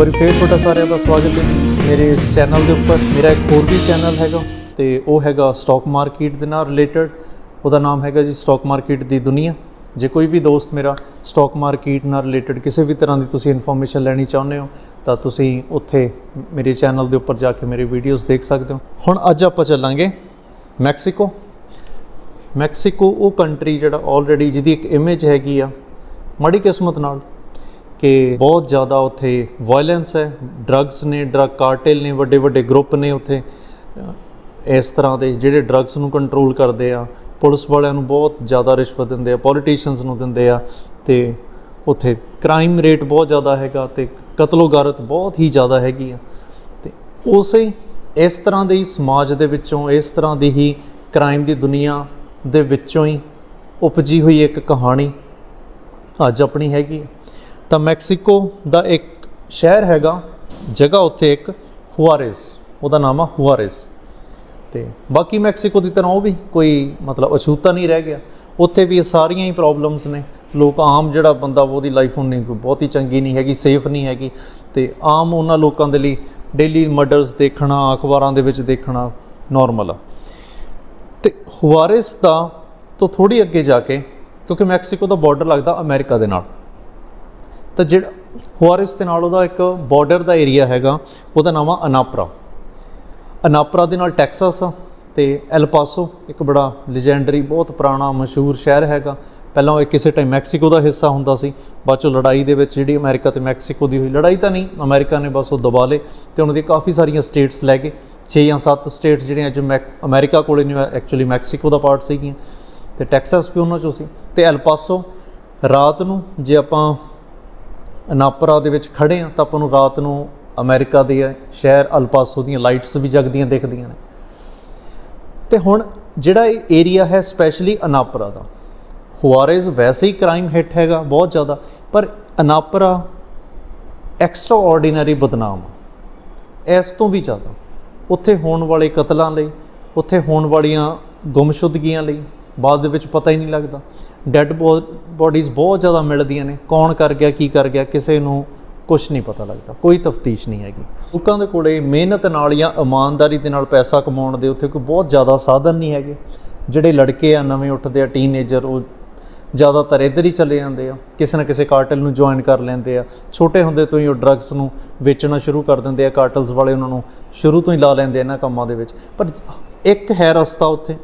ਵਾਰੀ ਫੇਰ ਤੁਹਾਡਾ ਸਾਰਿਆਂ ਦਾ ਸਵਾਗਤ ਹੈ। ਮੇਰੇ ਇਸ ਚੈਨਲ ਦੇ ਉੱਪਰ ਮੇਰਾ ਇੱਕ ਹੋਰ ਵੀ ਚੈਨਲ ਹੈਗਾ ਤੇ ਉਹ ਹੈਗਾ ਸਟਾਕ ਮਾਰਕੀਟ ਦੇ ਨਾਲ ਰਿਲੇਟਡ ਉਹਦਾ ਨਾਮ ਹੈਗਾ ਜੀ ਸਟਾਕ ਮਾਰਕੀਟ ਦੀ ਦੁਨੀਆ। ਜੇ ਕੋਈ ਵੀ ਦੋਸਤ ਮੇਰਾ ਸਟਾਕ ਮਾਰਕੀਟ ਨਾਲ ਰਿਲੇਟਡ ਕਿਸੇ ਵੀ ਤਰ੍ਹਾਂ ਦੀ ਤੁਸੀਂ ਇਨਫੋਰਮੇਸ਼ਨ ਲੈਣੀ ਚਾਹੁੰਦੇ ਹੋ, ਤਾਂ ਤੁਸੀਂ ਉੱਥੇ ਮੇਰੇ ਚੈਨਲ ਦੇ ਉੱਪਰ ਜਾ ਕੇ ਮੇਰੇ ਵੀਡੀਓਜ਼ ਦੇਖ ਸਕਦੇ ਹੋ। ਹੁਣ ਅੱਜ ਆਪਾਂ ਚੱਲਾਂਗੇ ਮੈਕਸੀਕੋ। ਮੈਕਸੀਕੋ ਉਹ ਕੰਟਰੀ ਜਿਹੜਾ ਆਲਰੇਡੀ ਜਿਹਦੀ ਇੱਕ ਇਮੇਜ ਹੈਗੀ ਆ, ਮਾੜੀ ਕਿਸਮਤ ਨਾਲ ਕਿ ਬਹੁਤ ਜ਼ਿਆਦਾ ਉੱਥੇ ਵਾਇਲੈਂਸ ਹੈ ਡਰੱਗਸ ਨੇ ਡਰੱਗ ਕਾਰਟੇਲ ਨੇ, ਵੱਡੇ ਵੱਡੇ ਗਰੁੱਪ ਨੇ ਉੱਥੇ। ਇਸ ਤਰ੍ਹਾਂ ਦੇ ਜਿਹੜੇ ਡਰੱਗਸ ਨੂੰ ਕੰਟਰੋਲ ਕਰਦੇ ਆ, ਪੁਲਿਸ ਵਾਲਿਆਂ ਨੂੰ ਬਹੁਤ ਜ਼ਿਆਦਾ ਰਿਸ਼ਵਤ ਦਿੰਦੇ ਆ ਪੋਲੀਟੀਸ਼ੀਅਨਸ ਨੂੰ ਦਿੰਦੇ ਆ ਤੇ ਉੱਥੇ ਕ੍ਰਾਈਮ ਰੇਟ ਬਹੁਤ ਜ਼ਿਆਦਾ ਹੈਗਾ ਤੇ ਕਤਲੋਗਾਰਤ ਬਹੁਤ ਹੀ ਜ਼ਿਆਦਾ ਹੈਗੀ ਆ। ਤੇ ਉਸੇ ਇਸ ਤਰ੍ਹਾਂ ਦੇ ਹੀ ਸਮਾਜ ਦੇ ਵਿੱਚੋਂ, ਇਸ ਤਰ੍ਹਾਂ ਦੀ ਹੀ ਕ੍ਰਾਈਮ ਦੀ ਦੁਨੀਆ ਦੇ ਵਿੱਚੋਂ ਹੀ ਉਪਜੀ ਹੋਈ ਇੱਕ ਕਹਾਣੀ ਅੱਜ ਆਪਣੀ ਹੈਗੀ ਤਾਂ ਮੈਕਸੀਕੋ ਦਾ ਇੱਕ ਸ਼ਹਿਰ ਹੈਗਾ, ਜਗ੍ਹਾ ਉੱਥੇ ਇੱਕ ਹੁਆਰੇਸ ਉਹਦਾ ਨਾਮ ਆ ਹੁਆਰੇਸ ਤੇ ਬਾਕੀ ਮੈਕਸੀਕੋ ਦੀ ਤਰ੍ਹਾਂ ਉਹ ਵੀ ਕੋਈ ਮਤਲਬ ਅਛੂਤਾ ਨਹੀਂ ਰਹਿ ਗਿਆ। ਉੱਥੇ ਵੀ ਇਹ ਸਾਰੀਆਂ ਹੀ ਪ੍ਰੋਬਲਮਸ ਨੇ। ਲੋਕ ਆਮ ਜਿਹੜਾ ਬੰਦਾ ਵਾ ਉਹਦੀ ਲਾਈਫ ਹੁਣ ਨਹੀਂ ਕੋਈ ਬਹੁਤੀ ਚੰਗੀ ਨਹੀਂ ਹੈਗੀ ਸੇਫ ਨਹੀਂ ਹੈਗੀ। ਤੇ ਆਮ ਉਹਨਾਂ ਲੋਕਾਂ ਦੇ ਲਈ ਡੇਲੀ ਮਰਡਰਸ ਦੇਖਣਾ, ਅਖਬਾਰਾਂ ਦੇ ਵਿੱਚ ਦੇਖਣਾ ਨਾਰਮਲ ਆ। ਤੇ ਹੁਆਰੇਸ ਦਾ ਤੋਂ ਥੋੜੀ ਅੱਗੇ ਜਾ ਕੇ, ਕਿਉਂਕਿ ਮੈਕਸੀਕੋ ਦਾ ਬਾਰਡਰ ਲੱਗਦਾ ਅਮਰੀਕਾ ਦੇ ਨਾਲ। ਤਾਂ ਜਿਹੜਾ ਹੁਆਰੇਸ ਦੇ ਨਾਲ ਉਹਦਾ ਇੱਕ ਬਾਰਡਰ ਦਾ ਏਰੀਆ ਹੈਗਾ, ਉਹਦਾ ਨਾਮ ਆ ਅਨਾਪਰਾ। ਅਨਾਪਰਾ ਦੇ ਨਾਲ ਟੈਕਸਾਸ ਆ ਤੇ ਐਲ ਪਾਸੋ ਇੱਕ ਬੜਾ ਲੈਜੈਂਡਰੀ ਬਹੁਤ ਪੁਰਾਣਾ, ਮਸ਼ਹੂਰ ਸ਼ਹਿਰ ਹੈਗਾ। ਪਹਿਲਾਂ ਉਹ ਕਿਸੇ ਟਾਈਮ ਮੈਕਸੀਕੋ ਦਾ ਹਿੱਸਾ ਹੁੰਦਾ ਸੀ, ਬਾਅਦ ਚੋਂ ਲੜਾਈ ਦੇ ਵਿੱਚ ਜਿਹੜੀ ਅਮਰੀਕਾ ਤੇ ਮੈਕਸੀਕੋ ਦੀ ਹੋਈ, ਲੜਾਈ ਤਾਂ ਨਹੀਂ, ਅਮਰੀਕਾ ਨੇ ਬਸ ਉਹ ਦਬਾ ਲਏ ਤੇ ਉਹਨਾਂ ਦੀ ਕਾਫੀ ਸਾਰੀਆਂ ਸਟੇਟਸ ਲੈ ਕੇ 6 ਜਾਂ 7 ਸਟੇਟਸ ਜਿਹੜੀਆਂ ਅੱਜ ਮੈਕ, ਅਮਰੀਕਾ ਕੋਲੇ ਨਹੀਂ ਐਕਚੁਅਲੀ ਮੈਕਸੀਕੋ ਦਾ ਪਾਰਟ ਸੀਗੀਆਂ। ਤੇ ਟੈਕਸਾਸ ਵੀ ਉਹਨਾਂ ਚੋਂ ਸੀ। ਤੇ ਐਲ ਪਾਸੋ ਰਾਤ ਨੂੰ ਜੇ ਆਪਾਂ ਅਨਾਪਰਾ ਦੇ ਵਿੱਚ ਖੜੇ ਆ ਤਾਂ ਆਪਾਂ ਨੂੰ ਰਾਤ ਨੂੰ ਅਮਰੀਕਾ ਦੇ ਸ਼ਹਿਰ ਅਲਪਾਸੋ ਦੀਆਂ ਲਾਈਟਸ ਵੀ ਜਗਦੀਆਂ ਦਿਖਦੀਆਂ ਨੇ। ਤੇ ਹੁਣ ਜਿਹੜਾ ਇਹ ਏਰੀਆ ਹੈ ਸਪੈਸ਼ਲੀ ਅਨਾਪਰਾ ਦਾ ਹੁਆਰੇਜ਼ ਵੈਸੇ ਹੀ ਕ੍ਰਾਈਮ ਹਿੱਟ ਹੈਗਾ ਬਹੁਤ ਜ਼ਿਆਦਾ, ਪਰ ਅਨਾਪਰਾ ਐਕਸਟਰਾ ਆਰਡੀਨਰੀ ਬਦਨਾਮ ਇਸ ਤੋਂ ਵੀ ਜ਼ਿਆਦਾ, ਉੱਥੇ ਹੋਣ ਵਾਲੇ ਕਤਲਾਂ ਲਈ, ਉੱਥੇ ਹੋਣ ਵਾਲੀਆਂ ਗੁੰਮਸ਼ੁਦਗੀਆਂ ਲਈ ਬਾਅਦ ਦੇ ਵਿੱਚ ਪਤਾ ਹੀ ਨਹੀਂ ਲੱਗਦਾ। ਡੈੱਡ ਬੋਡੀਜ਼ ਬਹੁਤ ਜ਼ਿਆਦਾ ਮਿਲਦੀਆਂ ਨੇ। ਕੌਣ ਕਰ ਗਿਆ, ਕੀ ਕਰ ਗਿਆ, ਕਿਸੇ ਨੂੰ ਕੁਝ ਨਹੀਂ ਪਤਾ ਲੱਗਦਾ। ਕੋਈ ਤਫਤੀਸ਼ ਨਹੀਂ ਹੈਗੀ। ਲੋਕਾਂ ਦੇ ਕੋਲੇ ਮਿਹਨਤ ਨਾਲ ਜਾਂ ਇਮਾਨਦਾਰੀ ਦੇ ਨਾਲ ਪੈਸਾ ਕਮਾਉਣ ਦੇ ਉੱਥੇ ਕੋਈ ਬਹੁਤ ਜ਼ਿਆਦਾ ਸਾਧਨ ਨਹੀਂ ਹੈਗੇ। ਜਿਹੜੇ ਲੜਕੇ ਆ, ਨਵੇਂ ਉੱਠਦੇ ਆ ਟੀਨੇਜਰ ਉਹ ਜ਼ਿਆਦਾਤਰ ਇੱਧਰ ਹੀ ਚਲੇ ਜਾਂਦੇ ਆ। ਕਿਸੇ ਨਾ ਕਿਸੇ ਕਾਰਟਲ ਨੂੰ ਜੁਆਇਨ ਕਰ ਲੈਂਦੇ ਆ। ਛੋਟੇ ਹੁੰਦੇ ਤੋਂ ਹੀ ਉਹ ਡਰੱਗਸ ਨੂੰ ਵੇਚਣਾ ਸ਼ੁਰੂ ਕਰ ਦਿੰਦੇ ਆ। ਕਾਰਟਲਸ ਵਾਲੇ ਉਹਨਾਂ ਨੂੰ ਸ਼ੁਰੂ ਤੋਂ ਹੀ ਲਾ ਲੈਂਦੇ ਇਹਨਾਂ ਕੰਮਾਂ ਦੇ ਵਿੱਚ। ਪਰ ਇੱਕ ਹੈ ਰਸਤਾ ਉੱਥੇ।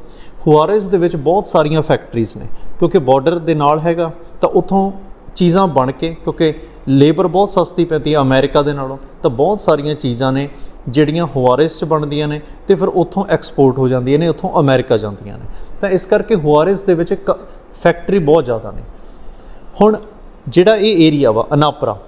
ਹੁਆਰੇਸ ਦੇ ਵਿੱਚ ਬਹੁਤ ਸਾਰੀਆਂ ਫੈਕਟਰੀਜ਼ ਨੇ, ਕਿਉਂਕਿ ਬਾਰਡਰ ਦੇ ਨਾਲ ਹੈਗਾ, ਤਾਂ ਉੱਥੋਂ ਚੀਜ਼ਾਂ ਬਣ ਕੇ, ਕਿਉਂਕਿ ਲੇਬਰ ਬਹੁਤ ਸਸਤੀ ਪੈਂਦੀ ਹੈ ਅਮਰੀਕਾ ਦੇ ਨਾਲੋਂ, ਤਾਂ ਬਹੁਤ ਸਾਰੀਆਂ ਚੀਜ਼ਾਂ ਨੇ ਜਿਹੜੀਆਂ ਹੁਆਰੇਸ 'ਚ ਬਣਦੀਆਂ ਨੇ ਤੇ ਫਿਰ ਉੱਥੋਂ ਐਕਸਪੋਰਟ ਹੋ ਜਾਂਦੀਆਂ ਨੇ, ਉੱਥੋਂ ਅਮਰੀਕਾ ਜਾਂਦੀਆਂ ਨੇ। ਤਾਂ ਇਸ ਕਰਕੇ ਹੁਆਰੇਸ ਦੇ ਵਿੱਚ ਕ- ਫੈਕਟਰੀ ਬਹੁਤ ਜ਼ਿਆਦਾ ਨੇ। ਹੁਣ ਜਿਹੜਾ ਇਹ ਏਰੀਆ ਵਾ, ਅਨਾਪਰਾ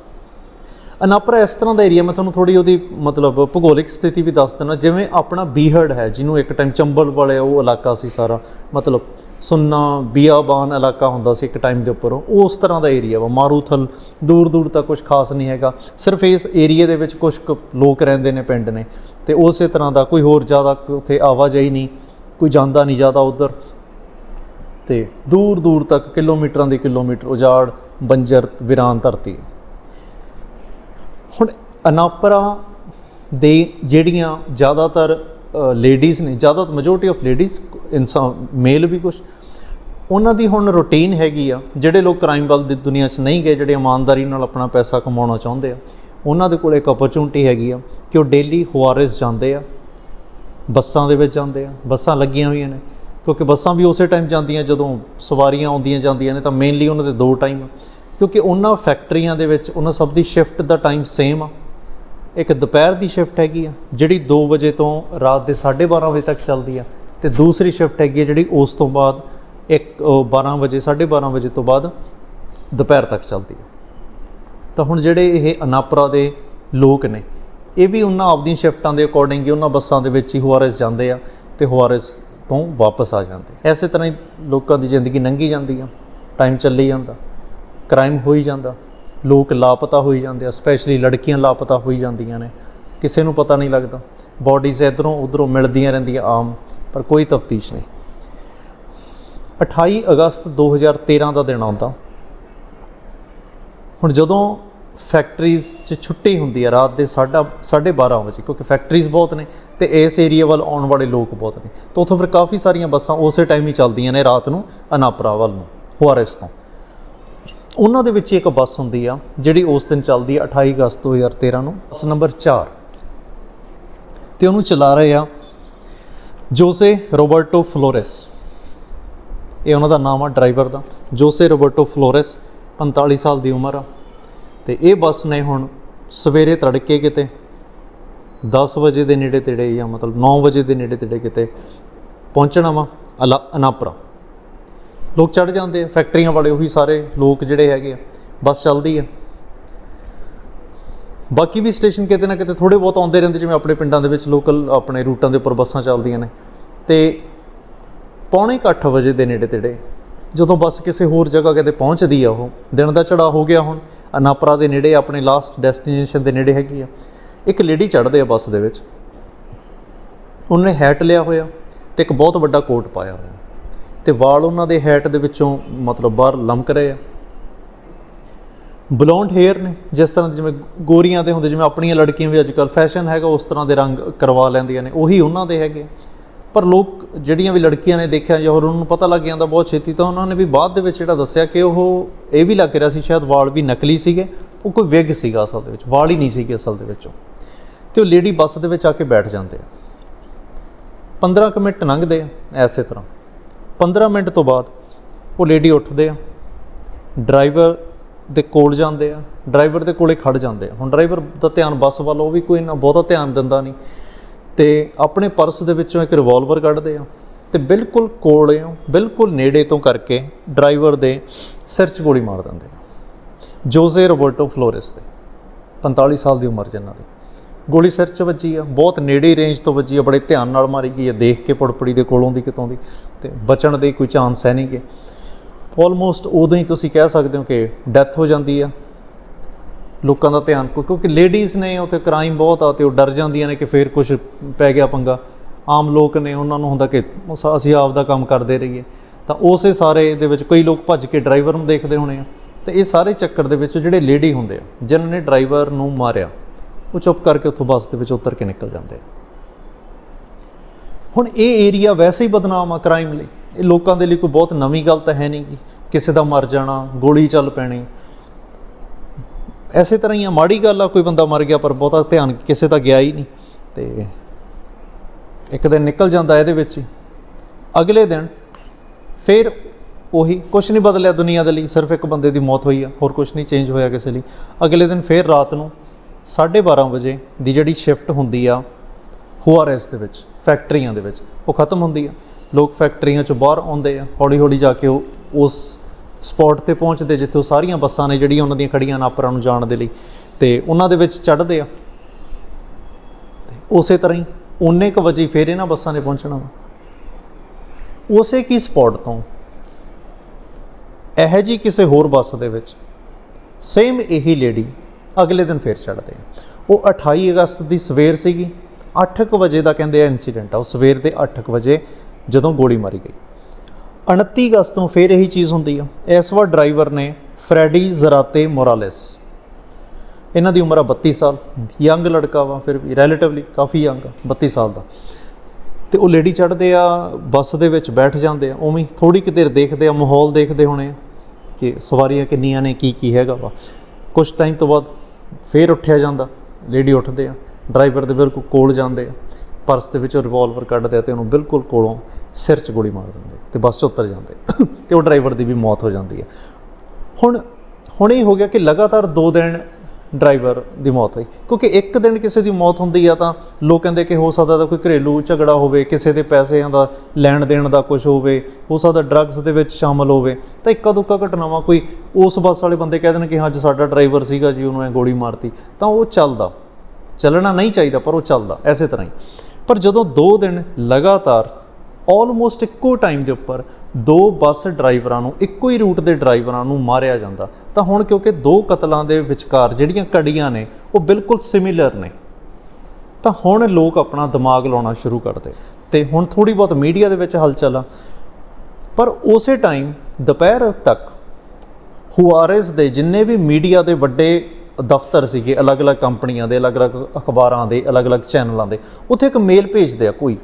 ਅਨਾਪਰਾ ਇਸ ਤਰ੍ਹਾਂ ਦਾ ਏਰੀਆ ਮੈਂ ਤੁਹਾਨੂੰ ਥੋੜੀ ਉਹਦੀ ਮਤਲਬ ਭੂਗੋਲਿਕ ਸਥਿਤੀ ਵੀ ਦੱਸ ਦਿੰਦਾ। ਜਿਵੇਂ ਆਪਣਾ ਬੀਹੜ ਹੈ, ਜਿਹਨੂੰ ਇੱਕ ਟਾਈਮ ਚੰਬਲ ਵਾਲੇ ਉਹ ਇਲਾਕਾ ਸੀ ਸਾਰਾ, ਮਤਲਬ ਸੁੰਨਾ, ਬੀਆਬਾਨ ਇਲਾਕਾ ਹੁੰਦਾ ਸੀ ਇੱਕ ਟਾਈਮ ਦੇ ਉੱਪਰ, ਉਹ ਉਸ ਤਰ੍ਹਾਂ ਦਾ ਏਰੀਆ ਵਾ। ਮਾਰੂਥਲ ਦੂਰ ਦੂਰ ਤੱਕ ਕੁਝ ਖਾਸ ਨਹੀਂ ਹੈਗਾ। ਸਿਰਫ ਇਸ ਏਰੀਆ ਦੇ ਵਿੱਚ ਕੁਝ ਕੁ ਲੋਕ ਰਹਿੰਦੇ ਨੇ, ਪਿੰਡ ਨੇ। ਤੇ ਉਸੇ ਤਰ੍ਹਾਂ ਦਾ ਕੋਈ ਹੋਰ ਜ਼ਿਆਦਾ ਉੱਥੇ ਆਵਾਜਾਈ ਨਹੀਂ, ਕੋਈ ਜਾਂਦਾ ਨਹੀਂ ਜ਼ਿਆਦਾ ਉਧਰ। ਤੇ ਦੂਰ ਦੂਰ ਤੱਕ ਕਿਲੋਮੀਟਰਾਂ ਦੇ ਕਿਲੋਮੀਟਰ ਉਜਾੜ, ਬੰਜਰ, ਵੀਰਾਨ ਧਰਤੀ। ਹੁਣ ਅਨਾਪਰਾ ਦੇ ਜਿਹੜੀਆਂ ਜ਼ਿਆਦਾਤਰ ਲੇਡੀਜ਼ ਨੇ, ਜ਼ਿਆਦਾਤਰ ਮੈਜੋਰਟੀ ਆਫ ਲੇਡੀਜ਼ ਇਨਸਾਨ ਮੇਲ ਵੀ ਕੁਝ ਉਹਨਾਂ ਦੀ ਹੁਣ ਰੁਟੀਨ ਹੈਗੀ ਆ, ਜਿਹੜੇ ਲੋਕ ਕ੍ਰਾਈਮ ਵੱਲ ਦੀ ਦੁਨੀਆ 'ਚ ਨਹੀਂ ਗਏ, ਜਿਹੜੇ ਇਮਾਨਦਾਰੀ ਨਾਲ ਆਪਣਾ ਪੈਸਾ ਕਮਾਉਣਾ ਚਾਹੁੰਦੇ ਆ, ਉਹਨਾਂ ਦੇ ਕੋਲ ਇੱਕ ਓਪਰਚੁਨਿਟੀ ਹੈਗੀ ਆ ਕਿ ਉਹ ਡੇਲੀ ਹੁਆਰਿਸ ਜਾਂਦੇ ਆ, ਬੱਸਾਂ ਦੇ ਵਿੱਚ ਜਾਂਦੇ ਆ, ਬੱਸਾਂ ਲੱਗੀਆਂ ਹੋਈਆਂ ਨੇ, ਕਿਉਂਕਿ ਬੱਸਾਂ ਵੀ ਉਸੇ ਟਾਈਮ ਜਾਂਦੀਆਂ, ਜਦੋਂ ਸਵਾਰੀਆਂ ਆਉਂਦੀਆਂ ਜਾਂਦੀਆਂ ਨੇ, ਤਾਂ ਮੇਨਲੀ ਉਹਨਾਂ ਦੇ ਦੋ ਟਾਈਮ ਕਿਉਂਕਿ ਉਹਨਾਂ ਫੈਕਟਰੀਆਂ ਦੇ ਵਿੱਚ ਉਹਨਾਂ ਸਭ ਦੀ ਸ਼ਿਫਟ ਦਾ ਟਾਈਮ ਸੇਮ ਆ। ਇੱਕ ਦੁਪਹਿਰ ਦੀ ਸ਼ਿਫਟ ਹੈਗੀ ਆ, ਜਿਹੜੀ 2 ਵਜੇ ਤੋਂ ਰਾਤ ਦੇ 12:30 ਵਜੇ ਤੱਕ ਚੱਲਦੀ ਆ, ਤੇ ਦੂਸਰੀ ਸ਼ਿਫਟ ਹੈਗੀ ਆ ਜਿਹੜੀ ਉਸ ਤੋਂ ਬਾਅਦ ਇੱਕ ਉਹ 12 ਵਜੇ 12:30 ਵਜੇ ਤੋਂ ਬਾਅਦ ਦੁਪਹਿਰ ਤੱਕ ਚੱਲਦੀ ਆ। ਤਾਂ ਹੁਣ ਜਿਹੜੇ ਇਹ ਅਨਾਪਰਾ ਦੇ ਲੋਕ ਨੇ, ਇਹ ਵੀ ਉਹਨਾਂ ਆਪਦੀਆਂ ਸ਼ਿਫਟਾਂ ਦੇ ਅਕੋਰਡਿੰਗ ਹੀ ਉਹਨਾਂ ਬੱਸਾਂ ਦੇ ਵਿੱਚ ਹੀ ਹੁਆਰਸ ਜਾਂਦੇ ਆ ਤੇ ਹੁਆਰਸ ਤੋਂ ਵਾਪਸ ਆ ਜਾਂਦੇ ਐਸੇ ਤਰ੍ਹਾਂ ਹੀ ਲੋਕਾਂ ਦੀ ਜ਼ਿੰਦਗੀ ਲੰਘੀ ਜਾਂਦੀ ਆ ਟਾਈਮ ਚੱਲੀ ਜਾਂਦਾ। ਕ੍ਰਾਈਮ ਹੋਈ ਜਾਂਦਾ। ਲੋਕ ਲਾਪਤਾ ਹੋਈ ਜਾਂਦੇ ਆ ਸਪੈਸ਼ਲੀ ਲੜਕੀਆਂ ਲਾਪਤਾ ਹੋਈ ਜਾਂਦੀਆਂ ਨੇ। ਕਿਸੇ ਨੂੰ ਪਤਾ ਨਹੀਂ ਲੱਗਦਾ। ਬਾਡੀਜ਼ ਇਧਰੋਂ ਉਧਰੋਂ ਮਿਲਦੀਆਂ ਰਹਿੰਦੀਆਂ ਆਮ, ਪਰ ਕੋਈ ਤਫਤੀਸ਼ ਨਹੀਂ। 28 ਅਗਸਤ 2013 ਦਾ ਦਿਨ ਆਉਂਦਾ। ਹੁਣ ਜਦੋਂ ਫੈਕਟਰੀਜ਼ 'ਚ ਛੁੱਟੀ ਹੁੰਦੀ ਹੈ ਰਾਤ ਦੇ ਸਾਢਾ- ਸਾਢੇ 12 ਵਜੇ, ਕਿਉਂਕਿ ਫੈਕਟਰੀਜ਼ ਬਹੁਤ ਨੇ ਤੇ ਇਸ ਏਰੀਆ ਵੱਲ ਆਉਣ ਵਾਲੇ ਲੋਕ ਬਹੁਤ ਨੇ। ਤਾਂ ਉੱਥੋਂ ਫਿਰ ਕਾਫੀ ਸਾਰੀਆਂ ਬੱਸਾਂ ਉਸੇ ਟਾਈਮ ਹੀ ਚੱਲਦੀਆਂ ਨੇ, ਰਾਤ ਨੂੰ ਅਨਾਪਰਾ ਵੱਲ ਨੂੰ, ਹੁਆਰੈਸ ਤੋਂ। ਉਹਨਾਂ ਦੇ ਵਿੱਚ ਇੱਕ ਬੱਸ ਹੁੰਦੀ ਆ, ਜਿਹੜੀ ਉਸ ਦਿਨ ਚੱਲਦੀ ਆ 28 ਅਗਸਤ 2013 ਨੂੰ। ਬੱਸ ਨੰਬਰ 4 ਤੇ ਉਹਨੂੰ ਚਲਾ ਰਹੇ ਆ ਜੋਸੇ ਰੋਬਰਟੋ ਫਲੋਰੈਸ। ਇਹ ਉਹਨਾਂ ਦਾ ਨਾਮ ਆ, ਡਰਾਈਵਰ ਦਾ। ਜੋਸੇ ਰੋਬਰਟੋ ਫਲੋਰੈਸ 45 ਸਾਲ ਦੀ ਉਮਰ ਆ। ਤੇ ਇਹ ਬੱਸ ਨੇ ਹੁਣ ਸਵੇਰੇ ਤੜਕੇ ਕਿਤੇ 10 ਵਜੇ ਦੇ ਨੇੜੇ ਤੇੜੇ ਜਾਂ ਮਤਲਬ 9 ਵਜੇ ਦੇ ਨੇੜੇ ਤੇੜੇ ਕਿਤੇ ਪਹੁੰਚਣਾ ਵਾ, ਅਲਾ ਅਨਾਪਰਾ। ਲੋਕ ਚੜ ਜਾਂਦੇ ਆ, ਫੈਕਟਰੀਆਂ ਵਾਲੇ ਉਹੀ ਸਾਰੇ ਲੋਕ ਜਿਹੜੇ ਹੈਗੇ ਆ, ਬੱਸ ਚੱਲਦੀ ਆ। ਬਾਕੀ ਵੀ ਸਟੇਸ਼ਨ ਕਿਤੇ ਨਾ ਕਿਤੇ ਥੋੜੇ ਬਹੁਤ ਆਉਂਦੇ ਰਹਿੰਦੇ, ਜਿਵੇਂ ਆਪਣੇ ਪਿੰਡਾਂ ਦੇ ਵਿੱਚ ਲੋਕਲ ਆਪਣੇ ਰੂਟਾਂ ਦੇ ਉੱਪਰ ਬੱਸਾਂ ਚੱਲਦੀਆਂ ਨੇ। ਤੇ ਪੌਣੇ ਕੁ ਅੱਠ ਵਜੇ ਦੇ ਨੇੜੇ ਤੇੜੇ, ਜਦੋਂ ਬੱਸ ਕਿਸੇ ਹੋਰ ਜਗ੍ਹਾ ਕਿਤੇ ਪਹੁੰਚਦੀ ਆ ਉਹ, ਦਿਨ ਦਾ ਚੜਾ ਹੋ ਗਿਆ ਹੁਣ, ਅਨਾਪਰਾ ਦੇ ਨੇੜੇ ਆਪਣੇ ਲਾਸਟ ਡੈਸਟੀਨੇਸ਼ਨ ਦੇ ਨੇੜੇ ਹੈਗੀ ਆ। ਇੱਕ ਲੇਡੀ ਚੜ੍ਹਦੇ ਆ ਬੱਸ ਦੇ ਵਿੱਚ, ਉਹਨੇ ਹੈਟ ਲਿਆ ਹੋਇਆ ਤੇ ਇੱਕ ਬਹੁਤ ਵੱਡਾ ਕੋਟ ਪਾਇਆ ਹੋਇਆ। ਤੇ ਵਾਲ ਉਹਨਾਂ ਦੇ ਹੈਟ ਦੇ ਵਿੱਚੋਂ ਮਤਲਬ ਬਾਹਰ ਲਮਕ ਰਹੇ ਆ। ਬਲੌਂਡ ਹੇਅਰ ਨੇ, ਜਿਸ ਤਰ੍ਹਾਂ ਜਿਵੇਂ ਗੋਰੀਆਂ ਦੇ ਹੁੰਦੇ, ਜਿਵੇਂ ਆਪਣੀਆਂ ਲੜਕੀਆਂ ਵੀ ਅੱਜਕੱਲ ਫੈਸ਼ਨ ਹੈਗਾ, ਉਸ ਤਰ੍ਹਾਂ ਦੇ ਰੰਗ ਕਰਵਾ ਲੈਂਦੀਆਂ ਨੇ। ਉਹੀ ਉਹਨਾਂ ਦੇ ਹੈਗੇ ਪਰ ਲੋਕ ਜਿਹੜੀਆਂ ਵੀ ਲੜਕੀਆਂ ਨੇ ਦੇਖਿਆ ਜਾਂ ਹੋਰ ਉਹਨਾਂ ਨੂੰ ਪਤਾ ਲੱਗ ਜਾਂਦਾ ਬਹੁਤ ਛੇਤੀ, ਤਾਂ ਉਹਨਾਂ ਨੇ ਵੀ ਬਾਅਦ ਦੇ ਵਿੱਚ ਜਿਹੜਾ ਦੱਸਿਆ ਕਿ ਉਹ ਇਹ ਵੀ ਲੱਗ ਰਿਹਾ ਸੀ, ਸ਼ਾਇਦ ਵਾਲ ਵੀ ਨਕਲੀ ਸੀਗੇ। ਉਹ ਕੋਈ ਵਿਗ ਸੀਗਾ ਅਸਲ ਦੇ ਵਿੱਚ, ਵਾਲ ਹੀ ਨਹੀਂ ਸੀਗੇ ਅਸਲ ਦੇ ਵਿੱਚੋਂ। ਤੇ ਉਹ ਲੇਡੀ ਬੱਸ ਦੇ ਵਿੱਚ ਆ ਕੇ ਬੈਠ ਜਾਂਦੇ ਆ। 15 ਕੁ ਮਿੰਟ ਲੰਘਦੇ ਆ, ਐਸੇ ਤਰ੍ਹਾਂ। 15 ਮਿੰਟ ਤੋਂ ਬਾਅਦ ਉਹ ਲੇਡੀ ਉੱਠਦੇ ਆ, ਡਰਾਈਵਰ ਦੇ ਕੋਲ ਜਾਂਦੇ ਆ, ਡਰਾਈਵਰ ਦੇ ਕੋਲੇ ਖੜ ਜਾਂਦੇ ਆ। ਹੁਣ ਡਰਾਈਵਰ ਦਾ ਧਿਆਨ ਬੱਸ ਵੱਲ, ਉਹ ਵੀ ਕੋਈ ਨਾ ਬਹੁਤਾ ਧਿਆਨ ਦਿੰਦਾ ਨਹੀਂ। ਤੇ ਆਪਣੇ ਪਰਸ ਦੇ ਵਿੱਚੋਂ ਇੱਕ ਰਿਵਾਲਵਰ ਕੱਢਦੇ ਆ ਤੇ ਬਿਲਕੁਲ ਕੋਲੇ ਬਿਲਕੁਲ ਨੇੜੇ ਤੋਂ ਕਰਕੇ ਡਰਾਈਵਰ ਦੇ ਸਿਰ 'ਚ ਗੋਲੀ ਮਾਰ ਦਿੰਦੇ ਆ। ਜੋਜ਼ੇ ਰੋਬਰਟੋ ਫਲੋਰੈਸ ਦੇ 45 ਸਾਲ ਦੀ ਉਮਰ ਜਿਨ੍ਹਾਂ ਦੀ। ਗੋਲੀ ਸਿਰ 'ਚ ਵੱਜੀ ਆ, ਬਹੁਤ ਨੇੜੇ ਰੇਂਜ ਤੋਂ ਵੱਜੀ ਆ, ਬੜੇ ਧਿਆਨ ਨਾਲ ਮਾਰੀ ਗਈ ਆ, ਦੇਖ ਕੇ ਪੜਪੜੀ ਦੇ ਕੋਲੋਂ ਦੀ ਕਿਤੋਂ ਦੀ। ਤੇ ਬਚਣ ਦੇ ਕੋਈ ਚਾਂਸ ਹੈ ਨਹੀਂ ਕਿ ਆਲਮੋਸਟ ਉਦੋਂ ਹੀ ਤੁਸੀਂ ਕਹਿ ਸਕਦੇ ਹੋ ਕਿ ਡੈਥ ਹੋ ਜਾਂਦੀ ਆ। ਲੋਕਾਂ ਦਾ ਧਿਆਨ, ਕਿਉਂਕਿ ਲੇਡੀਜ਼ ਨੇ ਉੱਥੇ ਕ੍ਰਾਈਮ ਬਹੁਤ ਆ, ਤੇ ਉਹ ਡਰ ਜਾਂਦੀਆਂ ਨੇ ਕਿ ਫੇਰ ਕੁਝ ਪੈ ਗਿਆ ਪੰਗਾ। ਆਮ ਲੋਕ ਨੇ, ਉਹਨਾਂ ਨੂੰ ਹੁੰਦਾ ਕਿ ਅਸੀਂ ਆਪ ਦਾ ਕੰਮ ਕਰਦੇ ਰਹੀਏ। ਤਾਂ ਉਸੇ ਸਾਰੇ ਦੇ ਵਿੱਚ ਕਈ ਲੋਕ ਭੱਜ ਕੇ ਡਰਾਈਵਰ ਨੂੰ ਦੇਖਦੇ ਹੋਣੇ ਆ। ਤੇ ਇਹ ਸਾਰੇ ਚੱਕਰ ਦੇ ਵਿੱਚ ਜਿਹੜੇ ਲੇਡੀ ਹੁੰਦੇ ਆ, ਜਿਨ੍ਹਾਂ ਨੇ ਡਰਾਈਵਰ ਨੂੰ ਮਾਰਿਆ, ਉਹ ਚੁੱਪ ਕਰਕੇ ਉੱਥੋਂ ਬੱਸ ਦੇ ਵਿੱਚ ਉਤਰ ਕੇ ਨਿਕਲ ਜਾਂਦੇ ਆ। ਹੁਣ ਇਹ ਏਰੀਆ ਵੈਸੇ ਹੀ ਬਦਨਾਮ ਆ ਕ੍ਰਾਈਮ ਲਈ। ਇਹ ਲੋਕਾਂ ਦੇ ਲਈ ਕੋਈ ਬਹੁਤ ਨਵੀਂ ਗੱਲ ਤਾਂ ਹੈ ਨਹੀਂ ਗੀ। ਕਿਸੇ ਦਾ ਮਰ ਜਾਣਾ, ਗੋਲੀ ਚੱਲ ਪੈਣੀ। ਐਸੇ ਤਰ੍ਹਾਂ ਹੀ ਆ, ਮਾੜੀ ਗੱਲ ਆ, ਕੋਈ ਬੰਦਾ ਮਰ ਗਿਆ, ਪਰ ਬਹੁਤਾ ਧਿਆਨ ਕਿਸੇ ਦਾ ਗਿਆ ਹੀ ਨਹੀਂ। ਤੇ ਇੱਕ ਦਿਨ ਨਿਕਲ ਜਾਂਦਾ ਇਹਦੇ ਵਿੱਚ ਹੀ। ਅਗਲੇ ਦਿਨ ਫਿਰ ਉਹੀ ਕੁਝ ਨਹੀਂ ਬਦਲਿਆ ਦੁਨੀਆ ਦੇ ਲਈ, ਸਿਰਫ ਇੱਕ ਬੰਦੇ ਦੀ ਮੌਤ ਹੋਈ ਆ, ਹੋਰ ਕੁਝ ਨਹੀਂ ਚੇਂਜ ਹੋਇਆ ਕਿਸੇ ਲਈ। ਅਗਲੇ ਦਿਨ ਫਿਰ ਰਾਤ ਨੂੰ 12:30 ਵਜੇ ਦੀ ਜਿਹੜੀ ਸ਼ਿਫਟ ਹੁੰਦੀ ਆ ਹੁਆਰਐਸ ਦੇ ਵਿੱਚ ਫੈਕਟਰੀਆਂ ਦੇ ਵਿੱਚ, ਉਹ ਖਤਮ ਹੁੰਦੀ ਆ। ਲੋਕ ਫੈਕਟਰੀਆਂ ਚੋਂ ਬਾਹਰ ਆਉਂਦੇ ਆ ਹੌਲੀ ਹੌਲੀ ਜਾ ਕੇ ਉਹ ਉਸ ਸਪੌਟ ਤੇ ਪਹੁੰਚਦੇ ਜਿੱਥੇ ਉਹ ਸਾਰੀਆਂ ਬੱਸਾਂ ਨੇ ਜਿਹੜੀਆਂ ਉਹਨਾਂ ਦੀਆਂ ਖੜੀਆਂ ਨਾਪਰਾਂ ਨੂੰ ਜਾਣ ਦੇ ਲਈ। ਤੇ ਉਹਨਾਂ ਦੇ ਵਿੱਚ ਚੜ੍ਹਦੇ ਆ। ਤੇ ਉਸੇ ਤਰ੍ਹਾਂ ਹੀ ਉਨੇ ਕੁ ਵਜੇ ਫੇਰ ਇਹਨਾਂ ਬੱਸਾਂ ਨੇ ਪਹੁੰਚਣਾ ਵਾ। ਉਸੇ ਕੀ ਸਪੌਟ ਤੋਂ ਇਹ ਜੀ ਕਿਸੇ ਹੋਰ ਬੱਸ ਦੇ ਵਿੱਚ ਸੇਮ ਇਹੀ ਲੇਡੀ ਅਗਲੇ ਦਿਨ ਫੇਰ ਚੜ੍ਹਦੇ ਆ। ਉਹ 28 ਅਗਸਤ ਦੀ ਸਵੇਰ ਸੀਗੀ। 8:00 ਵਜੇ ਦਾ ਕਹਿੰਦੇ ਆ ਇਨਸੀਡੈਂਟ ਆ, ਉਹ ਸਵੇਰ ਦੇ 8:00 ਵਜੇ ਜਦੋਂ ਗੋਲੀ ਮਾਰੀ ਗਈ। 29 ਅਗਸਤ ਨੂੰ ਫੇਰ ਇਹੀ ਚੀਜ਼ ਹੁੰਦੀ ਆ। ਇਸ ਵਾਰ ਡਰਾਈਵਰ ਨੇ ਫਰੈਡੀ ਜ਼ਰਾਤੇ ਮੋਰਾਲੇਸ। ਇਹਨਾਂ ਦੀ ਉਮਰ ਆ 32 ਸਾਲ। ਯੰਗ ਲੜਕਾ ਵਾ, ਫਿਰ ਵੀ ਰਿਲੇਟਿਵਲੀ ਕਾਫੀ ਯੰਗ ਆ 32 ਸਾਲ ਦਾ। ਤੇ ਉਹ ਲੇਡੀ ਚੜ੍ਹਦੇ ਆ, ਬੱਸ ਦੇ ਵਿੱਚ ਬੈਠ ਜਾਂਦੇ ਆ, ਉਵੇਂ ਥੋੜੀ ਕਿ ਦੇਰ ਦੇਖਦੇ ਆ, ਮਾਹੌਲ ਦੇਖਦੇ ਹੋਣੇ ਆ ਕਿ ਸਵਾਰੀਆਂ ਕਿੰਨੀਆਂ ਨੇ ਕੀ ਕੀ ਹੈਗਾ ਵਾ। ਕੁਝ ਟਾਈਮ ਤੋਂ ਬਾਅਦ ਫੇਰ ਉੱਠਿਆ ਜਾਂਦਾ, ਲੇਡੀ ਉੱਠਦੇ ਆ। ਡਰਾਈਵਰ ਦੇ ਬਿਲਕੁਲ ਕੋਲ ਜਾਂਦੇ ਆ, ਪਰਸ ਦੇ ਵਿੱਚੋਂ ਰਿਵਾਲਵਰ ਕੱਢਦੇ ਆ ਤੇ ਉਹਨੂੰ ਬਿਲਕੁਲ ਕੋਲੋਂ ਸਿਰ 'ਚ ਗੋਲੀ ਮਾਰ ਦਿੰਦੇ ਆ ਤੇ ਬੱਸ 'ਚ ਉਤਰ ਜਾਂਦੇ ਤੇ ਉਹ ਡਰਾਈਵਰ ਦੀ ਵੀ ਮੌਤ ਹੋ ਜਾਂਦੀ ਹੈ ਹੁਣ ਹੁਣ ਇਹ ਹੋ ਗਿਆ ਕਿ ਲਗਾਤਾਰ 2 ਦਿਨ ਡਰਾਈਵਰ ਦੀ ਮੌਤ ਹੋਈ, ਕਿਉਂਕਿ ਇੱਕ ਦਿਨ ਕਿਸੇ ਦੀ ਮੌਤ ਹੁੰਦੀ ਆ ਤਾਂ ਲੋਕ ਕਹਿੰਦੇ ਕਿ ਹੋ ਸਕਦਾ ਤਾਂ ਕੋਈ ਘਰੇਲੂ ਝਗੜਾ ਹੋਵੇ, ਕਿਸੇ ਦੇ ਪੈਸਿਆਂ ਦਾ ਲੈਣ ਦੇਣ ਦਾ ਕੁਝ ਹੋਵੇ, ਹੋ ਸਕਦਾ ਡਰੱਗਸ ਦੇ ਵਿੱਚ ਸ਼ਾਮਲ ਹੋਵੇ, ਤਾਂ ਇੱਕਾ ਦੁੱਕਾ ਘਟਨਾਵਾਂ ਕੋਈ ਉਸ ਬੱਸ ਵਾਲੇ ਬੰਦੇ ਕਹਿ ਦੇਣ ਕਿ ਹਾਂ ਅੱਜ ਸਾਡਾ ਡਰਾਈਵਰ ਸੀਗਾ ਜੀ, ਉਹਨੂੰ ਐ ਗੋਲੀ ਮਾਰਤੀ, ਤਾਂ ਉਹ ਚੱਲਦਾ। ਚੱਲਣਾ ਨਹੀਂ ਚਾਹੀਦਾ, ਪਰ ਉਹ ਚੱਲਦਾ, ਐਸੇ ਤਰ੍ਹਾਂ ਹੀ। ਪਰ ਜਦੋਂ 2 ਦਿਨ ਲਗਾਤਾਰ ਆਲਮੋਸਟ ਇੱਕੋ ਟਾਈਮ ਦੇ ਉੱਪਰ ਦੋ ਬੱਸ ਡਰਾਈਵਰਾਂ ਨੂੰ, ਇੱਕੋ ਹੀ ਰੂਟ ਦੇ ਡਰਾਈਵਰਾਂ ਨੂੰ ਮਾਰਿਆ ਜਾਂਦਾ, ਤਾਂ ਹੁਣ ਕਿਉਂਕਿ ਦੋ ਕਤਲਾਂ ਦੇ ਵਿਚਕਾਰ ਜਿਹੜੀਆਂ ਕੜੀਆਂ ਨੇ, ਉਹ ਬਿਲਕੁਲ ਸਿਮਿਲਰ ਨੇ। ਤਾਂ ਹੁਣ ਲੋਕ ਆਪਣਾ ਦਿਮਾਗ ਲਾਉਣਾ ਸ਼ੁਰੂ ਕਰਦੇ। ਤੇ ਹੁਣ ਥੋੜੀ ਬਹੁਤ ਮੀਡੀਆ ਦੇ ਵਿੱਚ ਹਲਚਲ ਆ। ਪਰ ਉਸੇ ਟਾਈਮ ਦੁਪਹਿਰ ਤੱਕ ਹੁਆਰੇਸ ਦੇ ਜਿੰਨੇ ਵੀ ਮੀਡੀਆ ਦੇ ਵੱਡੇ ਦਫ਼ਤਰ ਸੀਗੇ, ਅਲੱਗ-ਅਲੱਗ ਕੰਪਨੀਆਂ ਦੇ, ਅਲੱਗ-ਅਲੱਗ ਅਖਬਾਰਾਂ ਦੇ, ਅਲੱਗ-ਅਲੱਗ ਚੈਨਲਾਂ ਦੇ, ਉੱਥੇ ਇੱਕ ਮੇਲ ਭੇਜਦੇ ਆ ਕੋਈ,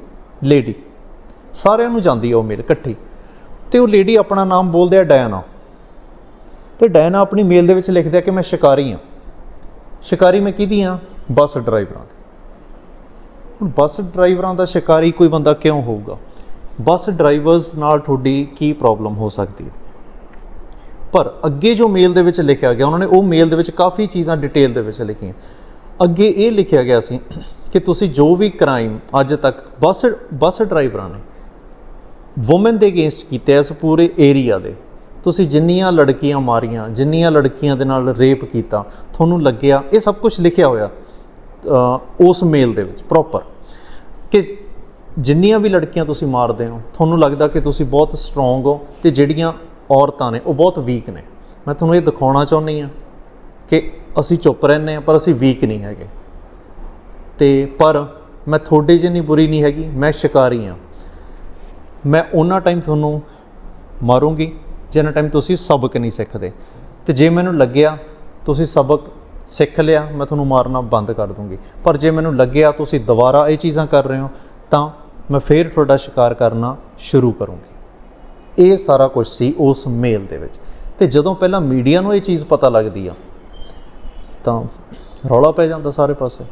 ਲੇਡੀ। ਸਾਰਿਆਂ ਨੂੰ ਜਾਂਦੀ ਆ ਉਹ ਮੇਲ ਇਕੱਠੀ। ਤੇ ਉਹ ਲੇਡੀ ਆਪਣਾ ਨਾਮ ਬੋਲਦੇ ਆ ਡਾਇਨਾ। ਤੇ ਡਾਇਨਾ ਆਪਣੀ ਮੇਲ ਦੇ ਵਿੱਚ ਲਿਖਦੇ ਆ ਕਿ ਮੈਂ ਸ਼ਿਕਾਰੀ ਹਾਂ ਸ਼ਿਕਾਰੀ ਮੈਂ ਕਿਹਦੀ ਹਾਂ ਬੱਸ ਡਰਾਈਵਰਾਂ ਦੀ। ਹੁਣ ਬੱਸ ਡਰਾਈਵਰਾਂ ਦਾ ਸ਼ਿਕਾਰੀ ਕੋਈ ਬੰਦਾ ਕਿਉਂ ਹੋਊਗਾ? ਬੱਸ ਡਰਾਈਵਰਸ ਨਾਲ ਤੁਹਾਡੀ ਕੀ ਪ੍ਰੋਬਲਮ ਹੋ ਸਕਦੀ ਹੈ ਪਰ ਅੱਗੇ ਜੋ ਮੇਲ ਦੇ ਵਿੱਚ ਲਿਖਿਆ ਗਿਆ, ਉਹਨਾਂ ਨੇ ਉਹ ਮੇਲ ਦੇ ਵਿੱਚ ਕਾਫੀ ਚੀਜ਼ਾਂ ਡਿਟੇਲ ਦੇ ਵਿੱਚ ਲਿਖੀਆਂ। ਅੱਗੇ ਇਹ ਲਿਖਿਆ ਗਿਆ ਸੀ ਕਿ ਤੁਸੀਂ ਜੋ ਵੀ ਕ੍ਰਾਈਮ ਅੱਜ ਤੱਕ ਬੱਸ ਬੱਸ ਡਰਾਈਵਰਾਂ ਨੇ ਔਮਨ ਦੇ ਅਗੇਂਸਟ ਕੀਤੇ ਇਸ ਪੂਰੇ ਏਰੀਆ ਦੇ। ਤੁਸੀਂ ਜਿੰਨੀਆਂ ਲੜਕੀਆਂ ਮਾਰੀਆਂ, ਜਿੰਨੀਆਂ ਲੜਕੀਆਂ ਦੇ ਨਾਲ ਰੇਪ ਕੀਤਾ, ਤੁਹਾਨੂੰ ਲੱਗਿਆ, ਇਹ ਸਭ ਕੁਝ ਲਿਖਿਆ ਹੋਇਆ ਉਸ ਮੇਲ ਦੇ ਵਿੱਚ ਪ੍ਰੋਪਰ ਕਿ ਜਿੰਨੀਆਂ ਵੀ ਲੜਕੀਆਂ ਤੁਸੀਂ ਮਾਰਦੇ ਹੋ, ਤੁਹਾਨੂੰ ਲੱਗਦਾ ਕਿ ਤੁਸੀਂ ਬਹੁਤ ਸਟਰੋਂਗ ਹੋ ਤੇ ਜਿਹੜੀਆਂ ਔਰਤਾਂ ਨੇ, ਉਹ ਬਹੁਤ ਵੀਕ ਨੇ। ਮੈਂ ਤੁਹਾਨੂੰ ਇਹ ਦਿਖਾਉਣਾ ਚਾਹੁੰਦੀ ਆ ਕਿ ਅਸੀਂ ਚੁੱਪ ਰਹਿੰਦੇ ਆ ਪਰ ਅਸੀਂ ਵੀਕ ਨਹੀਂ ਹੈਗੇ। ਤੇ ਪਰ ਮੈਂ ਤੁਹਾਡੇ ਜਿੰਨੀ ਬੁਰੀ ਨਹੀਂ ਹੈਗੀ, ਮੈਂ ਸ਼ਿਕਾਰੀ ਆ ਮੈਂ ਉਹਨਾਂ ਟਾਈਮ ਤੁਹਾਨੂੰ ਮਾਰੂੰਗੀ, ਜਿੰਨਾ ਟਾਈਮ ਤੁਸੀਂ ਸਬਕ ਨਹੀਂ ਸਿੱਖਦੇ। ਤੇ ਜੇ ਮੈਨੂੰ ਲੱਗਿਆ ਤੁਸੀਂ ਸਬਕ ਸਿੱਖ ਲਿਆ, ਮੈਂ ਤੁਹਾਨੂੰ ਮਾਰਨਾ ਬੰਦ ਕਰ ਦੂੰਗੀ। ਪਰ ਜੇ ਮੈਨੂੰ ਲੱਗਿਆ ਤੁਸੀਂ ਦੁਬਾਰਾ ਇਹ ਚੀਜ਼ਾਂ ਕਰ ਰਹੇ ਹੋ, ਤਾਂ ਮੈਂ ਫੇਰ ਤੁਹਾਡਾ ਸ਼ਿਕਾਰ ਕਰਨਾ ਸ਼ੁਰੂ ਕਰੂੰਗੀ। ਇਹ ਸਾਰਾ ਕੁਝ ਸੀ ਉਸ ਮੇਲ ਦੇ ਵਿੱਚ। ਤੇ ਜਦੋਂ ਪਹਿਲਾਂ ਮੀਡੀਆ ਨੂੰ ਇਹ ਚੀਜ਼ ਪਤਾ ਲੱਗਦੀ ਆ, ਤਾਂ ਰੌਲਾ ਪੈ ਜਾਂਦਾ ਸਾਰੇ ਪਾਸੇ।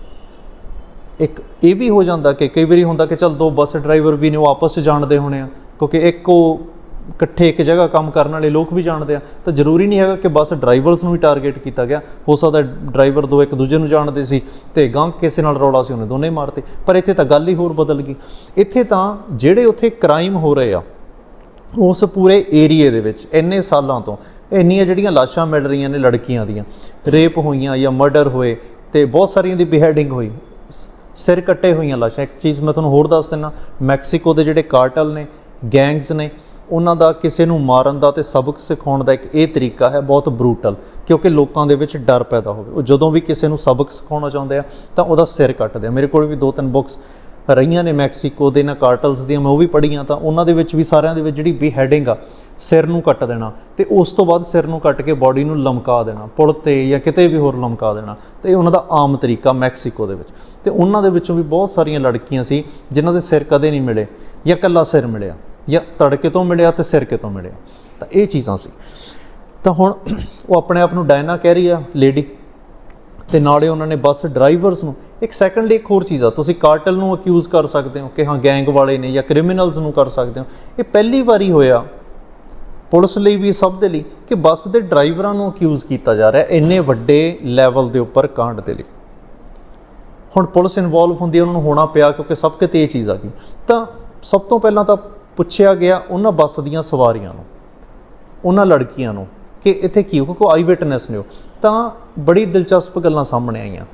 ਇੱਕ ਇਹ ਵੀ ਹੋ ਜਾਂਦਾ ਕਿ ਕਈ ਵਾਰੀ ਹੁੰਦਾ ਕਿ ਚਲ ਦੋ ਬੱਸ ਡਰਾਈਵਰ ਵੀ ਨੇ, ਉਹ ਆਪਸ 'ਚ ਜਾਣਦੇ ਹੋਣੇ ਆ, ਕਿਉਂਕਿ ਇੱਕ ਉਹ ਇਕੱਠੇ ਇੱਕ ਜਗ੍ਹਾ ਕੰਮ ਕਰਨ ਵਾਲੇ ਲੋਕ ਵੀ ਜਾਣਦੇ ਆ। ਤਾਂ ਜ਼ਰੂਰੀ ਨਹੀਂ ਹੈਗਾ ਕਿ ਬੱਸ ਡਰਾਈਵਰਸ ਨੂੰ ਹੀ ਟਾਰਗੇਟ ਕੀਤਾ ਗਿਆ। ਹੋ ਸਕਦਾ ਡਰਾਈਵਰ ਦੋ ਇੱਕ ਦੂਜੇ ਨੂੰ ਜਾਣਦੇ ਸੀ ਤੇ ਗਾਂ ਕਿਸੇ ਨਾਲ ਰੌਲਾ ਸੀ, ਉਹਨੇ ਦੋਨੇ ਮਾਰਤੇ। ਪਰ ਇੱਥੇ ਤਾਂ ਗੱਲ ਹੀ ਹੋਰ ਬਦਲ ਗਈ। ਇੱਥੇ ਤਾਂ ਜਿਹੜੇ ਉੱਥੇ ਕ੍ਰਾਈਮ ਹੋ ਰਹੇ ਆ ਉਸ ਪੂਰੇ ਏਰੀਏ ਦੇ ਵਿੱਚ, ਇੰਨੇ ਸਾਲਾਂ ਤੋਂ, ਇੰਨੀਆਂ ਜਿਹੜੀਆਂ ਲਾਸ਼ਾਂ ਮਿਲ ਰਹੀਆਂ ਨੇ ਲੜਕੀਆਂ ਦੀਆਂ, ਰੇਪ ਹੋਈਆਂ ਜਾਂ ਮਰਡਰ ਹੋਏ ਤੇ ਬਹੁਤ ਸਾਰੀਆਂ ਦੀ ਬਿਹੈਡਿੰਗ ਹੋਈ ਸਿਰ ਕੱਟੇ ਹੋਈਆਂ ਲਾਸ਼ਾਂ। ਇੱਕ ਚੀਜ਼ ਮੈਂ ਤੁਹਾਨੂੰ ਹੋਰ ਦੱਸ ਦਿੰਨਾ, ਮੈਕਸੀਕੋ ਦੇ ਜਿਹੜੇ ਕਾਰਟਲ ਨੇ, ਗੈਂਗਸ ਨੇ, ਉਹਨਾਂ ਦਾ ਕਿਸੇ ਨੂੰ ਮਾਰਨ ਦਾ ਤੇ ਸਬਕ ਸਿਖਾਉਣ ਦਾ ਇੱਕ ਇਹ ਤਰੀਕਾ ਹੈ ਬਹੁਤ ਬਰੂਟਲ ਕਿਉਂਕਿ ਲੋਕਾਂ ਦੇ ਵਿੱਚ ਡਰ ਪੈਦਾ ਹੋਵੇ। ਉਹ ਜਦੋਂ ਵੀ ਕਿਸੇ ਨੂੰ ਸਬਕ ਸਿਖਾਉਣਾ ਚਾਹੁੰਦੇ ਆ, ਤਾਂ ਉਹਦਾ ਸਿਰ ਕੱਟਦੇ ਆ। ਮੇਰੇ ਕੋਲ ਵੀ ਦੋ ਤਿੰਨ ਬੁੱਕਸ ਰਹੀਆਂ ਨੇ ਮੈਕਸੀਕੋ ਦੇ ਨਾ ਕਾਰਟਲਸ ਦੀਆਂ, ਮੈਂ ਉਹ ਵੀ ਪੜ੍ਹੀਆਂ ਤਾਂ ਉਹਨਾਂ ਦੇ ਵਿੱਚ ਵੀ ਸਾਰਿਆਂ ਦੇ ਵਿੱਚ ਜਿਹੜੀ ਬੀ ਹੈਡਿੰਗ ਆ, ਸਿਰ ਨੂੰ ਕੱਟ ਦੇਣਾ ਤੇ ਉਸ ਤੋਂ ਬਾਅਦ ਸਿਰ ਨੂੰ ਕੱਟ ਕੇ ਬਾਡੀ ਨੂੰ ਲਮਕਾ ਦੇਣਾ, ਪੁਲ ਤੇ ਜਾਂ ਕਿਤੇ ਵੀ ਹੋਰ ਲਮਕਾ ਦੇਣਾ ਤੇ ਇਹ ਉਹਨਾਂ ਦਾ ਆਮ ਤਰੀਕਾ ਮੈਕਸੀਕੋ ਦੇ ਵਿੱਚ। ਤੇ ਉਹਨਾਂ ਦੇ ਵਿੱਚੋਂ ਵੀ ਬਹੁਤ ਸਾਰੀਆਂ ਲੜਕੀਆਂ ਸੀ ਜਿਨ੍ਹਾਂ ਦੇ ਸਿਰ ਕਦੇ ਨਹੀਂ ਮਿਲੇ ਜਾਂ ਕੱਲਾ ਸਿਰ ਮਿਲਿਆ ਜਾਂ ਤੜਕੇ ਤੋਂ ਮਿਲਿਆ ਤੇ ਸਿਰ ਕਿਤੋਂ ਮਿਲਿਆ। ਤਾਂ ਇਹ ਚੀਜ਼ਾਂ ਸੀ। ਤਾਂ ਹੁਣ ਉਹ ਆਪਣੇ ਆਪ ਨੂੰ ਡਾਇਨਾ ਕਹਿ ਰਹੀ ਆ ਲੇਡੀ ਤੇ ਨਾਲੇ ਉਹਨਾਂ ਨੇ ਬੱਸ ਡਰਾਈਵਰਸ ਨੂੰ, ਇੱਕ ਸੈਕੰਡ ਇੱਕ ਹੋਰ ਚੀਜ਼ ਆ, ਤੁਸੀਂ ਕਾਰਟਲ ਨੂੰ ਅਕਿਊਜ਼ ਕਰ ਸਕਦੇ ਹੋ ਕਿ ਹਾਂ ਗੈਂਗ ਵਾਲੇ ਨੇ ਜਾਂ ਕ੍ਰਿਮੀਨਲਸ ਨੂੰ ਕਰ ਸਕਦੇ ਹੋ। ਇਹ ਪਹਿਲੀ ਵਾਰੀ ਹੋਇਆ। ਪੁਲਿਸ ਲਈ ਵੀ ਸਭ ਦੇ ਲਈ ਕਿ ਬੱਸ ਦੇ ਡਰਾਈਵਰਾਂ ਨੂੰ ਅਕਿਊਜ਼ ਕੀਤਾ ਜਾ ਰਿਹਾ ਇੰਨੇ ਵੱਡੇ ਲੈਵਲ ਦੇ ਉੱਪਰ ਕਾਂਡ ਦੇ ਲਈ। ਹੁਣ ਪੁਲਿਸ ਇਨਵੋਲਵ ਹੁੰਦੀ ਹੈ, ਉਹਨਾਂ ਨੂੰ ਹੋਣਾ ਪਿਆ ਕਿਉਂਕਿ ਸਭ ਕਿਤੇ ਇਹ ਚੀਜ਼ ਆ ਗਈ। ਤਾਂ ਸਭ ਤੋਂ ਪਹਿਲਾਂ ਤਾਂ ਪੁੱਛਿਆ ਗਿਆ ਉਹਨਾਂ ਬੱਸ ਦੀਆਂ ਸਵਾਰੀਆਂ ਨੂੰ, ਉਹਨਾਂ ਲੜਕੀਆਂ ਨੂੰ ਕਿ ਇੱਥੇ ਕੀ ਹੋ, ਕਿਉਂਕਿ ਆਈ ਵਿਟਨੈਸ ਨੇ ਉਹ। ਤਾਂ ਬੜੀ ਦਿਲਚਸਪ ਗੱਲਾਂ ਸਾਹਮਣੇ ਆਈਆਂ।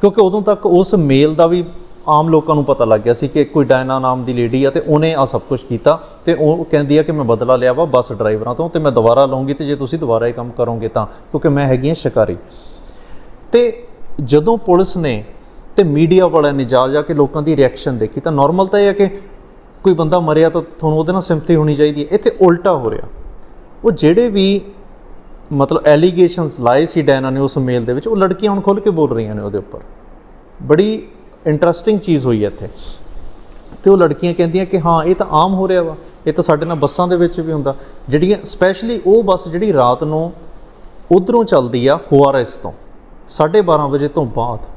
ਕਿਉਂਕਿ ਉਦੋਂ ਤੱਕ ਉਸ ਮੇਲ ਦਾ ਵੀ ਆਮ ਲੋਕਾਂ ਨੂੰ ਪਤਾ ਲੱਗ ਗਿਆ ਸੀ ਕਿ ਕੋਈ ਡਾਇਨਾ ਨਾਮ ਦੀ ਲੇਡੀ ਆ ਤੇ ਉਹਨੇ ਆ ਸਭ ਕੁਝ ਕੀਤਾ ਤੇ ਉਹ ਕਹਿੰਦੀ ਆ ਕਿ ਮੈਂ ਬਦਲਾ ਲਿਆ ਵਾ ਬੱਸ ਡਰਾਈਵਰਾਂ ਤੋਂ ਤੇ ਮੈਂ ਦੁਬਾਰਾ ਲਵਾਂਗੀ ਤੇ ਜੇ ਤੁਸੀਂ ਦੁਬਾਰਾ ਇਹ ਕੰਮ ਕਰੋਗੇ ਤਾਂ, ਕਿਉਂਕਿ ਮੈਂ ਹੈਗੀ ਹਾਂ ਸ਼ਿਕਾਰੀ। ਤੇ ਜਦੋਂ ਪੁਲਿਸ ਨੇ ਤੇ ਮੀਡੀਆ ਵਾਲਿਆਂ ਨੇ ਜਾ ਜਾ ਕੇ ਲੋਕਾਂ ਦੀ ਰਿਐਕਸ਼ਨ ਦੇਖੀ ਤਾਂ ਨਾਰਮਲ ਤਾਂ ਇਹ ਹੈ ਕਿ ਕੋਈ ਬੰਦਾ ਮਰਿਆ ਤਾਂ ਤੁਹਾਨੂੰ ਉਹਦੇ ਨਾਲ ਸਿੰਪਥੀ ਹੋਣੀ ਚਾਹੀਦੀ ਹੈ। ਇੱਥੇ ਉਲਟਾ ਹੋ ਰਿਹਾ। ਉਹ ਜਿਹੜੇ ਵੀ ਮਤਲਬ ਐਲੀਗੇਸ਼ਨਸ ਲਾਏ ਸੀ ਡੈਨਾ ਨੇ ਉਸ ਮੇਲ ਦੇ ਵਿੱਚ, ਉਹ ਲੜਕੀਆਂ ਹੁਣ ਖੁੱਲ ਕੇ ਬੋਲ ਰਹੀਆਂ ਨੇ ਉਹਦੇ ਉੱਪਰ। ਬੜੀ ਇੰਟਰਸਟਿੰਗ ਚੀਜ਼ ਹੋਈ ਹੈ ਇੱਥੇ। ਤੇ ਉਹ ਲੜਕੀਆਂ ਕਹਿੰਦੀਆਂ ਕਿ ਹਾਂ, ਇਹ ਤਾਂ ਆਮ ਹੋ ਰਿਹਾ ਵਾ, ਇਹ ਤਾਂ ਸਾਡੇ ਨਾਲ ਬੱਸਾਂ ਦੇ ਵਿੱਚ ਵੀ ਹੁੰਦਾ। ਜਿਹੜੀਆਂ ਸਪੈਸ਼ਲੀ ਉਹ ਬੱਸ ਜਿਹੜੀ ਰਾਤ ਨੂੰ ਉਧਰੋਂ ਚੱਲਦੀ ਆ, ਹੁਆਰੈਸ ਤੋਂ 12:30 ਵਜੇ ਤੋਂ ਬਾਅਦ।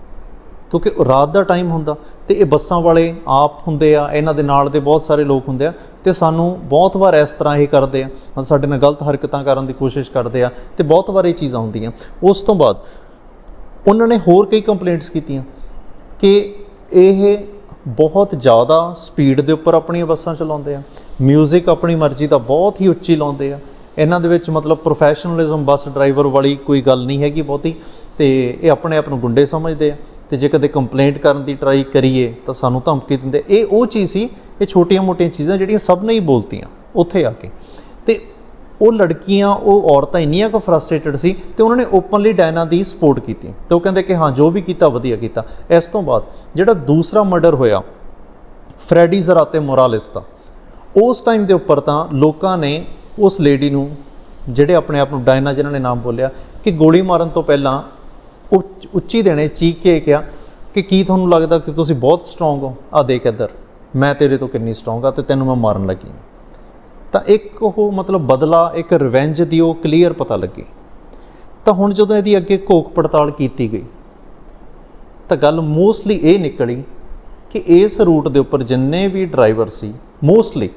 ਕਿਉਂਕਿ ਰਾਤ ਦਾ ਟਾਈਮ ਹੁੰਦਾ ਤੇ ਇਹ ਬੱਸਾਂ ਵਾਲੇ ਆਪ ਹੁੰਦੇ ਆ ਇਹਨਾਂ ਦੇ ਨਾਲ ਦੇ ਬਹੁਤ ਸਾਰੇ ਲੋਕ ਹੁੰਦੇ ਆ ਤੇ ਸਾਨੂੰ ਬਹੁਤ ਵਾਰ ਇਸ ਤਰ੍ਹਾਂ ਇਹ ਕਰਦੇ ਆ ਹਾਂ, ਸਾਡੇ ਨਾਲ ਗਲਤ ਹਰਕਤਾਂ ਕਰਨ ਦੀ ਕੋਸ਼ਿਸ਼ ਕਰਦੇ ਆ ਤੇ ਬਹੁਤ ਵਾਰ ਇਹ ਚੀਜ਼ਾਂ ਹੁੰਦੀਆਂ। ਉਸ ਤੋਂ ਬਾਅਦ ਉਹਨਾਂ ਨੇ ਹੋਰ ਕਈ ਕੰਪਲੇਂਟਸ ਕੀਤੀਆਂ ਕਿ ਇਹ ਬਹੁਤ ਜ਼ਿਆਦਾ ਸਪੀਡ ਦੇ ਉੱਪਰ ਆਪਣੀਆਂ ਬੱਸਾਂ ਚਲਾਉਂਦੇ ਆ 뮤직 ਆਪਣੀ ਮਰਜ਼ੀ ਦਾ ਬਹੁਤ ਹੀ ਉੱਚੀ ਲਾਉਂਦੇ ਆ। ਇਹਨਾਂ ਦੇ ਵਿੱਚ ਮਤਲਬ ਪ੍ਰੋਫੈਸ਼ਨਲਿਜ਼ਮ ਬੱਸ ਡਰਾਈਵਰ ਵਾਲੀ ਕੋਈ ਗੱਲ ਨਹੀਂ ਹੈਗੀ ਬਹੁਤੀ ਤੇ ਇਹ ਆਪਣੇ ਆਪ ਨੂੰ ਗੁੰਡੇ ਸਮਝਦੇ ਆ। ਤੇ ਜੇ ਕਦੇ ਕੰਪਲੇਂਟ ਕਰਨ ਦੀ ਟਰਾਈ ਕਰੀਏ, ਤਾਂ ਸਾਨੂੰ ਧਮਕੀ ਦਿੰਦੇ। ਇਹ ਉਹ ਚੀਜ਼ ਸੀ, ਇਹ ਛੋਟੀਆਂ-ਮੋਟੀਆਂ ਚੀਜ਼ਾਂ ਜਿਹੜੀਆਂ ਸਭ ਨੇ ਹੀ ਬੋਲਤੀਆਂ, ਉੱਥੇ ਆ ਕੇ। ਤੇ ਉਹ ਲੜਕੀਆਂ, ਉਹ ਔਰਤਾਂ ਇੰਨੀਆਂ ਕੁ ਫਰਸਟ੍ਰੇਟਡ ਸੀ ਤੇ ਉਹਨਾਂ ਨੇ ਓਪਨਲੀ ਡਾਇਨਾ ਦੀ ਸਪੋਰਟ ਕੀਤੀ। ਤੇ ਉਹ ਕਹਿੰਦੇ ਕਿ ਹਾਂ, ਜੋ ਵੀ ਕੀਤਾ, ਵਧੀਆ ਕੀਤਾ। ਇਸ ਤੋਂ ਬਾਅਦ ਜਿਹੜਾ ਦੂਸਰਾ ਮਰਡਰ ਹੋਇਆ, ਫਰੈਡੀ ਜ਼ਰਾਤੇ ਮੋਰਾਲਿਸ ਦਾ, ਉਸ ਟਾਈਮ ਦੇ ਉੱਪਰ ਤਾਂ ਲੋਕਾਂ ਨੇ ਉਸ ਲੇਡੀ ਨੂੰ, ਜਿਹੜੇ ਆਪਣੇ ਆਪ ਨੂੰ ਡਾਇਨਾ ਜਿਨ੍ਹਾਂ ਨੇ ਨਾਮ ਬੋਲਿਆ, ਕਿ ਗੋਲੀ ਮਾਰਨ ਤੋਂ ਪਹਿਲਾਂ ਉੱਚ- ਉੱਚੀ ਦੇਣੇ, ਚੀਕ ਕੇ ਕਿਹਾ ਕਿ ਕੀ ਤੁਹਾਨੂੰ ਲੱਗਦਾ ਕਿ ਤੁਸੀਂ ਬਹੁਤ ਸਟਰੋਂਗ ਹੋ? ਆ ਦੇਖ ਇੱਧਰ। ਮੈਂ ਤੇਰੇ ਤੋਂ ਕਿੰਨੀ ਸਟਰੋਂਗ ਆ ਤੇ ਤੈਨੂੰ ਮੈਂ ਮਾਰਨ ਲੱਗੀ ਹਾਂ। ਤਾਂ ਇੱਕ ਉਹ ਮਤਲਬ ਬਦਲਾ, ਇੱਕ ਰਿਵੈਂਜ ਦੀ ਉਹ ਕਲੀਅਰ ਪਤਾ ਲੱਗੀ। ਤਾਂ ਹੁਣ ਜਦੋਂ ਇਹਦੀ ਅੱਗੇ ਘੋਖ ਪੜਤਾਲ ਕੀਤੀ ਗਈ, ਤਾਂ ਗੱਲ ਮੋਸਟਲੀ ਇਹ ਨਿਕਲੀ ਕਿ ਇਸ ਰੂਟ ਦੇ ਉੱਪਰ ਜਿੰਨੇ ਵੀ ਡਰਾਈਵਰ ਸੀ ਮੋਸਟਲੀ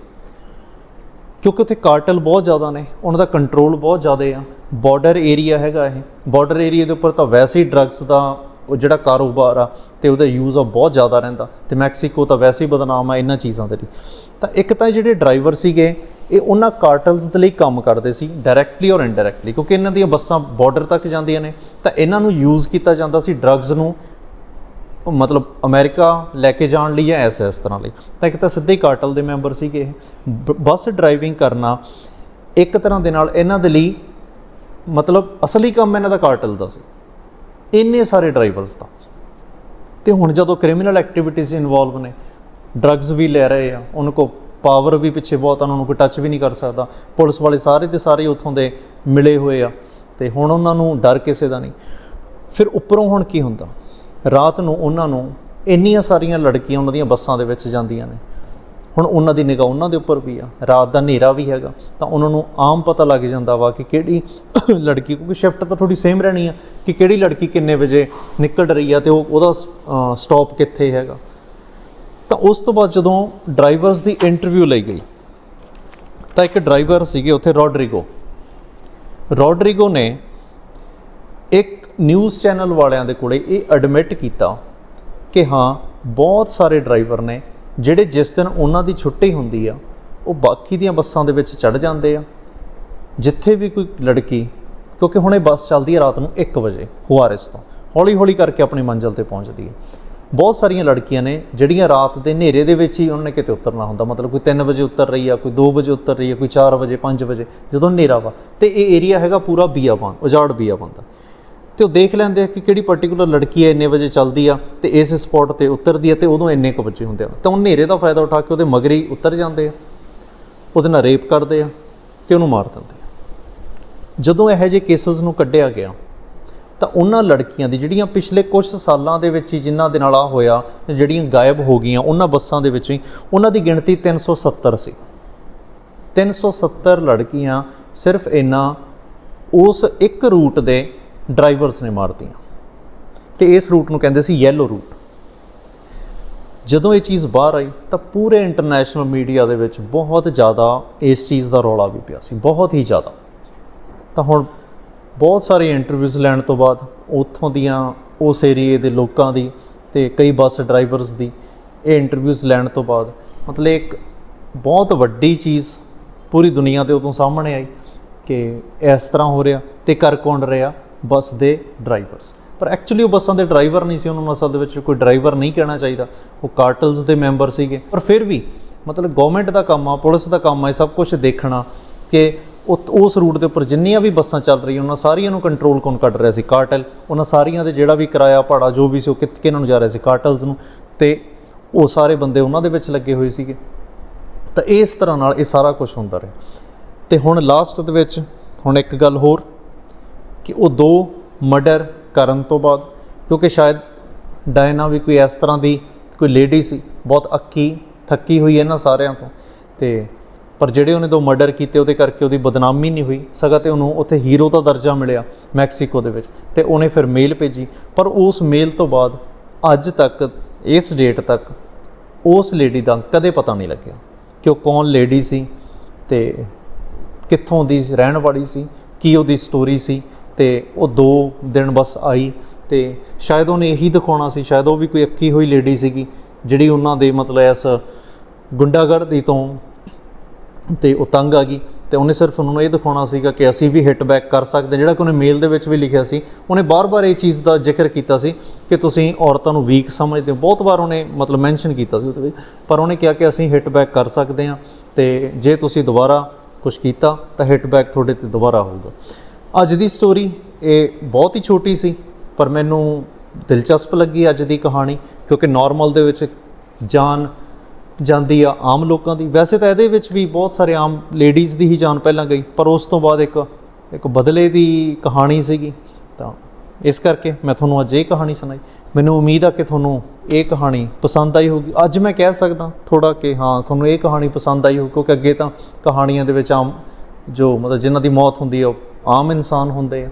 ਕਿਉਂਕਿ ਉੱਥੇ ਕਾਰਟਲ ਬਹੁਤ ਜ਼ਿਆਦਾ ਨੇ, ਉਹਨਾਂ ਦਾ ਕੰਟਰੋਲ ਬਹੁਤ ਜ਼ਿਆਦਾ ਆ ਬਾਰਡਰ ਏਰੀਆ ਹੈਗਾ ਇਹ। ਬਾਰਡਰ ਏਰੀਆ ਦੇ ਉੱਪਰ ਤਾਂ ਵੈਸੇ ਹੀ ਡਰੱਗਸ ਦਾ ਉਹ ਜਿਹੜਾ ਕਾਰੋਬਾਰ ਆ ਤੇ ਉਹਦਾ ਯੂਜ਼ ਆ ਬਹੁਤ ਜ਼ਿਆਦਾ ਰਹਿੰਦਾ। ਤੇ ਮੈਕਸੀਕੋ ਤਾਂ ਵੈਸੇ ਹੀ ਬਦਨਾਮ ਆ ਇਹਨਾਂ ਚੀਜ਼ਾਂ ਦੇ ਲਈ। ਤਾਂ ਇੱਕ ਤਾਂ ਜਿਹੜੇ ਡਰਾਈਵਰ ਸੀਗੇ, ਇਹ ਉਹਨਾਂ ਕਾਰਟਲਸ ਦੇ ਲਈ ਕੰਮ ਕਰਦੇ ਸੀ ਡਾਇਰੈਕਟਲੀ ਔਰ ਇਨਡਾਇਰੈਕਟਲੀ ਕਿਉਂਕਿ ਇਹਨਾਂ ਦੀਆਂ ਬੱਸਾਂ ਬਾਰਡਰ ਤੱਕ ਜਾਂਦੀਆਂ ਨੇ। ਤਾਂ ਇਹਨਾਂ ਨੂੰ ਯੂਜ਼ ਕੀਤਾ ਜਾਂਦਾ ਸੀ ਡਰੱਗਸ ਨੂੰ, ਮਤਲਬ ਅਮਰੀਕਾ ਲੈ ਕੇ ਜਾਣ ਲਈ ਜਾਂ ਐਸ ਇਸ ਤਰ੍ਹਾਂ ਲਈ। ਤਾਂ ਇੱਕ ਤਾਂ ਸਿੱਧੇ ਹੀ ਕਾਰਟਲ ਦੇ ਮੈਂਬਰ ਸੀਗੇ ਇਹ। ਬੱਸ ਡਰਾਈਵਿੰਗ ਕਰਨਾ ਇੱਕ ਤਰ੍ਹਾਂ ਦੇ ਨਾਲ ਇਹਨਾਂ ਦੇ ਲਈ ਮਤਲਬ ਅਸਲੀ ਕੰਮ ਇਹਨਾਂ ਦਾ ਕਾਰਟਲ ਦਾ ਸੀ। ਇੰਨੇ ਸਾਰੇ ਡਰਾਈਵਰਸ ਦਾ। ਤੇ ਹੁਣ ਜਦੋਂ ਕ੍ਰਿਮੀਨਲ ਐਕਟੀਵਿਟੀਜ਼ ਇਨਵੋਲਵ ਨੇ ਡਰੱਗਸ ਵੀ ਲੈ ਰਹੇ ਆ ਉਹਨਾਂ ਕੋ ਪਾਵਰ ਵੀ ਪਿੱਛੇ ਬਹੁਤ ਆ, ਉਹਨਾਂ ਨੂੰ ਕੋਈ ਟੱਚ ਵੀ ਨਹੀਂ ਕਰ ਸਕਦਾ। ਪੁਲਿਸ ਵਾਲੇ ਸਾਰੇ ਦੇ ਸਾਰੇ ਉੱਥੋਂ ਦੇ ਮਿਲੇ ਹੋਏ ਆ। ਤੇ ਹੁਣ ਉਹਨਾਂ ਨੂੰ ਡਰ ਕਿਸੇ ਦਾ ਨਹੀਂ। ਫਿਰ ਉੱਪਰੋਂ ਹੁਣ ਕੀ ਹੁੰਦਾ? ਰਾਤ ਨੂੰ ਉਹਨਾਂ ਨੂੰ ਇੰਨੀਆਂ ਸਾਰੀਆਂ ਲੜਕੀਆਂ ਉਹਨਾਂ ਦੀਆਂ ਬੱਸਾਂ ਦੇ ਵਿੱਚ ਜਾਂਦੀਆਂ ਨੇ। ਹੁਣ ਉਹਨਾਂ ਦੀ ਨਿਗਾਹ ਉਹਨਾਂ ਦੇ ਉੱਪਰ ਵੀ ਆ। ਰਾਤ ਦਾ ਹਨੇਰਾ ਵੀ ਹੈਗਾ। ਤਾਂ ਉਹਨਾਂ ਨੂੰ ਆਮ ਪਤਾ ਲੱਗ ਜਾਂਦਾ ਵਾ ਕਿ ਕਿਹੜੀ ਲੜਕੀ, ਕਿਉਂਕਿ ਸ਼ਿਫਟ ਤਾਂ ਥੋੜੀ ਸੇਮ ਰਹਿਣੀ ਆ ਕਿ ਕਿਹੜੀ ਲੜਕੀ ਕਿੰਨੇ ਵਜੇ ਨਿਕਲ ਰਹੀ ਆ ਤੇ ਉਹ ਉਹਦਾ ਸਟਾਪ ਕਿੱਥੇ ਹੈਗਾ। ਤਾਂ ਉਸ ਤੋਂ ਬਾਅਦ ਜਦੋਂ ਡਰਾਈਵਰਸ ਦੀ ਇੰਟਰਵਿਊ ਲਈ ਗਈ, ਤਾਂ ਇੱਕ ਡਰਾਈਵਰ ਸੀਗੇ ਉੱਥੇ ਰੋਡਰੀਗੋ ਰੋਡਰੀਗੋ ਨੇ ਇੱਕ ਨਿਊਜ਼ ਚੈਨਲ ਵਾਲਿਆਂ ਦੇ ਕੋਲੇ ਇਹ ਐਡਮਿਟ ਕੀਤਾ ਕਿ ਹਾਂ, ਬਹੁਤ ਸਾਰੇ ਡਰਾਈਵਰ ਨੇ ਜਿਹੜੇ ਜਿਸ ਦਿਨ ਉਹਨਾਂ ਦੀ ਛੁੱਟੀ ਹੁੰਦੀ ਆ, ਉਹ ਬਾਕੀ ਦੀਆਂ ਬੱਸਾਂ ਦੇ ਵਿੱਚ ਚੜ ਜਾਂਦੇ ਆ। ਜਿੱਥੇ ਵੀ ਕੋਈ ਲੜਕੀ, ਕਿਉਂਕਿ ਹੁਣ ਇਹ ਬੱਸ ਚੱਲਦੀ ਹੈ ਰਾਤ ਨੂੰ 1 ਵਜੇ, ਹੁਆਰਿਸ ਤੋਂ। ਹੌਲੀ ਹੌਲੀ ਕਰਕੇ ਆਪਣੀ ਮੰਜ਼ਿਲ ਤੇ ਪਹੁੰਚਦੀ ਹੈ ਬਹੁਤ ਸਾਰੀਆਂ ਲੜਕੀਆਂ ਨੇ, ਜਿਹੜੀਆਂ ਰਾਤ ਦੇ ਹਨੇਰੇ ਦੇ ਵਿੱਚ ਹੀ ਉਹਨਾਂ ਨੇ ਕਿਤੇ ਉਤਰਨਾ ਹੁੰਦਾ। ਮਤਲਬ ਕੋਈ 3 ਵਜੇ ਉਤਰ ਰਹੀ ਆ, ਕੋਈ 2 ਵਜੇ ਉਤਰ ਰਹੀ ਆ, ਕੋਈ 4 ਵਜੇ 5 ਵਜੇ, ਜਦੋਂ ਹਨੇਰਾ ਵਾ। ਤੇ ਇਹ ਏਰੀਆ ਹੈਗਾ ਪੂਰਾ ਬੀਆਬਾਨ, ਉਜਾੜ ਬੀਆਬਾਨ ਦਾ। ਤੇ ਉਹ ਦੇਖ ਲੈਂਦੇ ਆ ਕਿ ਕਿਹੜੀ ਪਾਰਟਿਕੂਲਰ ਲੜਕੀ ਹੈ ਇੰਨੇ ਵਜੇ ਚੱਲਦੀ ਆ ਤੇ ਇਸ ਸਪੌਟ ਤੇ ਉਤਰਦੀ ਆ ਤੇ ਉਦੋਂ ਇੰਨੇ ਕੁ ਬੱਚੇ ਹੁੰਦੇ ਆ। ਤਾਂ ਉਹ ਹਨੇਰੇ ਦਾ ਫਾਇਦਾ ਉਠਾ ਕੇ ਉਹਦੇ ਮਗਰੀ ਉਤਰ ਜਾਂਦੇ ਆ। ਉਹਦੇ ਨਾਲ ਰੇਪ ਕਰਦੇ ਆ ਤੇ ਉਹਨੂੰ ਮਾਰ ਦਿੰਦੇ ਆ। ਜਦੋਂ ਇਹੋ ਜਿਹੇ ਕੇਸਸ ਨੂੰ ਕੱਢਿਆ ਗਿਆ, ਤਾਂ ਉਹਨਾਂ ਲੜਕੀਆਂ ਦੀ ਜਿਹੜੀਆਂ ਪਿਛਲੇ ਕੁਝ ਸਾਲਾਂ ਦੇ ਵਿੱਚ ਹੀ ਜਿਨ੍ਹਾਂ ਦੇ ਨਾਲ ਆ ਹੋਇਆ, ਜਿਹੜੀਆਂ ਗਾਇਬ ਹੋ ਗਈਆਂ ਉਹਨਾਂ ਬੱਸਾਂ ਦੇ ਵਿੱਚ ਹੀ, ਉਹਨਾਂ ਦੀ ਗਿਣਤੀ 370 ਸੀ 370 ਲੜਕੀਆਂ ਸਿਰਫ ਇਹਨਾਂ ਉਸ ਇੱਕ ਰੂਟ ਦੇ ਡਰਾਈਵਰਸ ਨੇ ਮਾਰਤੀਆਂ। ਤੇ ਇਸ ਰੂਟ ਨੂੰ ਕਹਿੰਦੇ ਸੀ ਯੈਲੋ ਰੂਟ। ਜਦੋਂ ਇਹ ਚੀਜ਼ ਬਾਹਰ ਆਈ, ਤਾਂ ਪੂਰੇ ਇੰਟਰਨੈਸ਼ਨਲ ਮੀਡੀਆ ਦੇ ਵਿੱਚ ਬਹੁਤ ਜ਼ਿਆਦਾ ਇਸ ਚੀਜ਼ ਦਾ ਰੌਲਾ ਵੀ ਪਿਆ ਸੀ, ਬਹੁਤ ਹੀ ਜ਼ਿਆਦਾ। ਤਾਂ ਹੁਣ ਬਹੁਤ ਸਾਰੇ ਇੰਟਰਵਿਊਜ਼ ਲੈਣ ਤੋਂ ਬਾਅਦ ਉੱਥੋਂ ਦੀਆਂ, ਉਸ ਏਰੀਏ ਦੇ ਲੋਕਾਂ ਦੀ ਤੇ ਕਈ ਬੱਸ ਡਰਾਈਵਰਸ ਦੀ ਇਹ ਇੰਟਰਵਿਊਜ਼ ਲੈਣ ਤੋਂ ਬਾਅਦ ਮਤਲਬ ਇੱਕ ਬਹੁਤ ਵੱਡੀ ਚੀਜ਼ ਪੂਰੀ ਦੁਨੀਆ ਤੇ ਉਦੋਂ ਸਾਹਮਣੇ ਆਈ ਕਿ ਇਸ ਤਰ੍ਹਾਂ ਹੋ ਰਿਹਾ ਤੇ ਕਰ ਕੌਣ ਰਿਹਾ। ਬੱਸ ਦੇ ਡਰਾਈਵਰਸ। ਪਰ ਐਕਚੁਅਲੀ ਉਹ ਬੱਸਾਂ ਦੇ ਡਰਾਈਵਰ ਨਹੀਂ ਸੀ, ਉਹਨਾਂ ਨੂੰ ਅਸਲ ਦੇ ਵਿੱਚ ਕੋਈ ਡਰਾਈਵਰ ਨਹੀਂ ਕਹਿਣਾ ਚਾਹੀਦਾ। ਉਹ ਕਾਰਟਲਸ ਦੇ ਮੈਂਬਰ ਸੀਗੇ। ਪਰ ਫਿਰ ਵੀ ਮਤਲਬ ਗਵਰਨਮੈਂਟ ਦਾ ਕੰਮ ਆ, ਪੁਲਿਸ ਦਾ ਕੰਮ ਆ, ਇਹ ਸਭ ਕੁਝ ਦੇਖਣਾ ਕਿ ਉਹ- ਉਸ ਰੂਟ ਦੇ ਉੱਪਰ ਜਿੰਨੀਆਂ ਵੀ ਬੱਸਾਂ ਚੱਲ ਰਹੀਆਂ, ਉਹਨਾਂ ਸਾਰੀਆਂ ਨੂੰ ਕੰਟਰੋਲ ਕੌਣ ਕੱਢ ਰਿਹਾ ਸੀ? ਕਾਰਟਲ। ਉਹਨਾਂ ਸਾਰੀਆਂ ਦੇ ਜਿਹੜਾ ਵੀ ਕਿਰਾਇਆ ਭਾੜਾ, ਜੋ ਵੀ ਸੀ, ਉਹ ਕਿੱਥੇ, ਕਿਹਨਾਂ ਨੂੰ ਜਾ ਰਿਹਾ ਸੀ? ਕਾਰਟਲਸ ਨੂੰ। ਤੇ ਉਹ ਸਾਰੇ ਬੰਦੇ ਉਹਨਾਂ ਦੇ ਵਿੱਚ ਲੱਗੇ ਹੋਏ ਸੀਗੇ। ਤਾਂ ਇਸ ਤਰ੍ਹਾਂ ਨਾਲ ਇਹ ਸਾਰਾ ਕੁਝ ਹੁੰਦਾ ਰਿਹਾ। ਤੇ ਹੁਣ ਲਾਸਟ ਦੇ ਵਿੱਚ, ਹੁਣ ਇੱਕ ਗੱਲ ਹੋਰ। ਕਿ ਉਹ ਦੋ ਮਰਡਰ ਕਰਨ ਤੋਂ ਬਾਅਦ, ਕਿਉਂਕਿ ਸ਼ਾਇਦ ਡਾਇਨਾ ਵੀ ਕੋਈ ਇਸ ਤਰ੍ਹਾਂ ਦੀ ਕੋਈ ਲੇਡੀ ਸੀ, ਬਹੁਤ ਅੱਕੀ, ਥੱਕੀ ਹੋਈ ਇਹਨਾਂ ਸਾਰਿਆਂ ਤੋਂ। ਤੇ ਪਰ ਜਿਹੜੇ ਉਹਨੇ ਦੋ ਮਰਡਰ ਕੀਤੇ, ਉਹਦੇ ਕਰਕੇ ਉਹਦੀ ਬਦਨਾਮੀ ਨਹੀਂ ਹੋਈ, ਸਗਾ ਤੇ ਉਹਨੂੰ ਉੱਥੇ ਹੀਰੋ ਦਾ ਦਰਜਾ ਮਿਲਿਆ ਮੈਕਸੀਕੋ ਦੇ ਵਿੱਚ। ਤੇ ਉਹਨੇ ਫਿਰ ਮੇਲ ਭੇਜੀ, ਪਰ ਉਸ ਮੇਲ ਤੋਂ ਬਾਅਦ ਅੱਜ ਤੱਕ, ਇਸ ਡੇਟ ਤੱਕ ਉਸ ਲੇਡੀ ਦਾ ਕਦੇ ਪਤਾ ਨਹੀਂ ਲੱਗਿਆ ਕਿ ਉਹ ਕੌਣ ਲੇਡੀ ਸੀ ਤੇ ਕਿੱਥੋਂ ਦੀ ਰਹਿਣ ਵਾਲੀ ਸੀ, ਕੀ ਉਹਦੀ ਸਟੋਰੀ ਸੀ ਤੇ ਉਹ ਦੋ ਦਿਨ ਬਸ ਆਈ ਤੇ ਸ਼ਾਇਦ ਉਹਨੇ ਇਹੀ ਦਿਖਾਉਣਾ ਸੀ, ਸ਼ਾਇਦ ਉਹ ਵੀ ਕੋਈ ਅੱਕੀ ਹੋਈ ਲੇਡੀ ਸੀਗੀ, ਜਿਹੜੀ ਉਹਨਾਂ ਦੇ ਮਤਲਬ ਇਸ ਗੁੰਡਾਗਰਦੀ ਤੋਂ ਤੇ ਉਹ ਤੰਗ ਆ ਗਈ ਤੇ ਉਹਨੇ ਸਿਰਫ ਉਹਨਾਂ ਨੂੰ ਇਹ ਦਿਖਾਉਣਾ ਸੀਗਾ ਕਿ ਅਸੀਂ ਵੀ ਹਿੱਟ ਬੈਕ ਕਰ ਸਕਦੇ ਜਿਹੜਾ ਕਿ ਉਹਨੇ ਮੇਲ ਦੇ ਵਿੱਚ ਵੀ ਲਿਖਿਆ ਸੀ, ਉਹਨੇ ਬਾਰ-ਬਾਰ ਇਹ ਚੀਜ਼ ਦਾ ਜ਼ਿਕਰ ਕੀਤਾ ਸੀ ਕਿ ਤੁਸੀਂ ਔਰਤਾਂ ਨੂੰ ਵੀਕ ਸਮਝਦੇ ਹੋ। ਬਹੁਤ ਵਾਰ ਉਹਨੇ ਮਤਲਬ ਮੈਂਸ਼ਨ ਕੀਤਾ ਸੀ ਉਹਦੇ ਵਿੱਚ, ਪਰ ਉਹਨੇ ਕਿਹਾ ਕਿ ਅਸੀਂ ਹਿੱਟ ਬੈਕ ਕਰ ਸਕਦੇ ਹਾਂ ਤੇ ਜੇ ਤੁਸੀਂ ਦੁਬਾਰਾ ਕੁਝ ਕੀਤਾ ਤਾਂ ਹਿੱਟ ਬੈਕ ਤੁਹਾਡੇ ਤੇ ਦੁਬਾਰਾ ਹੋਊਗਾ। ਅੱਜ ਦੀ ਸਟੋਰੀ ਇਹ ਬਹੁਤ ਹੀ ਛੋਟੀ ਸੀ, ਪਰ ਮੈਨੂੰ ਦਿਲਚਸਪ ਲੱਗੀ ਅੱਜ ਦੀ ਕਹਾਣੀ, ਕਿਉਂਕਿ ਨਾਰਮਲ ਦੇ ਵਿੱਚ ਜਾਨ ਜਾਂਦੀ ਆ ਆਮ ਲੋਕਾਂ ਦੀ। ਵੈਸੇ ਤਾਂ ਇਹਦੇ ਵਿੱਚ ਵੀ ਬਹੁਤ ਸਾਰੇ ਆਮ ਲੇਡੀਜ਼ ਦੀ ਹੀ ਜਾਨ ਪਹਿਲਾਂ ਗਈ, ਪਰ ਉਸ ਤੋਂ ਬਾਅਦ ਇੱਕ ਇੱਕ ਬਦਲੇ ਦੀ ਕਹਾਣੀ ਸੀਗੀ। ਤਾਂ ਇਸ ਕਰਕੇ ਮੈਂ ਤੁਹਾਨੂੰ ਅੱਜ ਇਹ ਕਹਾਣੀ ਸੁਣਾਈ। ਮੈਨੂੰ ਉਮੀਦ ਆ ਕਿ ਤੁਹਾਨੂੰ ਇਹ ਕਹਾਣੀ ਪਸੰਦ ਆਈ ਹੋਊਗੀ। ਅੱਜ ਮੈਂ ਕਹਿ ਸਕਦਾ ਥੋੜਾ ਕਿ ਹਾਂ, ਤੁਹਾਨੂੰ ਇਹ ਕਹਾਣੀ ਪਸੰਦ ਆਈ ਹੋਊ, ਕਿਉਂਕਿ ਅੱਗੇ ਤਾਂ ਕਹਾਣੀਆਂ ਦੇ ਵਿੱਚ ਆਮ ਜੋ ਮਤਲਬ ਜਿਨ੍ਹਾਂ ਦੀ ਮੌਤ ਹੁੰਦੀ ਆ, ਉਹ ਆਮ ਇਨਸਾਨ ਹੁੰਦੇ ਆ।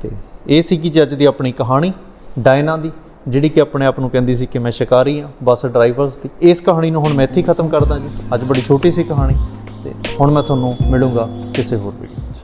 ਤੇ ਇਹ ਸੀ ਕਿ ਅੱਜ ਦੀ ਆਪਣੀ ਕਹਾਣੀ, ਡਾਇਨਾ ਦੀ, ਜਿਹੜੀ ਕਿ ਆਪਣੇ ਆਪ ਨੂੰ ਕਹਿੰਦੀ ਸੀ ਕਿ ਮੈਂ ਸ਼ਿਕਾਰੀ ਹਾਂ, ਬੱਸ ਡਰਾਈਵਰਸ ਦੀ। ਇਸ ਕਹਾਣੀ ਨੂੰ ਹੁਣ ਮੈਂ ਇੱਥੇ ਖਤਮ ਕਰਦਾ ਜੀ। ਅੱਜ ਬੜੀ ਛੋਟੀ ਸੀ ਕਹਾਣੀ, ਤੇ ਹੁਣ ਮੈਂ ਤੁਹਾਨੂੰ ਮਿਲੂੰਗਾ ਕਿਸੇ ਹੋਰ ਵੀਡੀਓ 'ਚ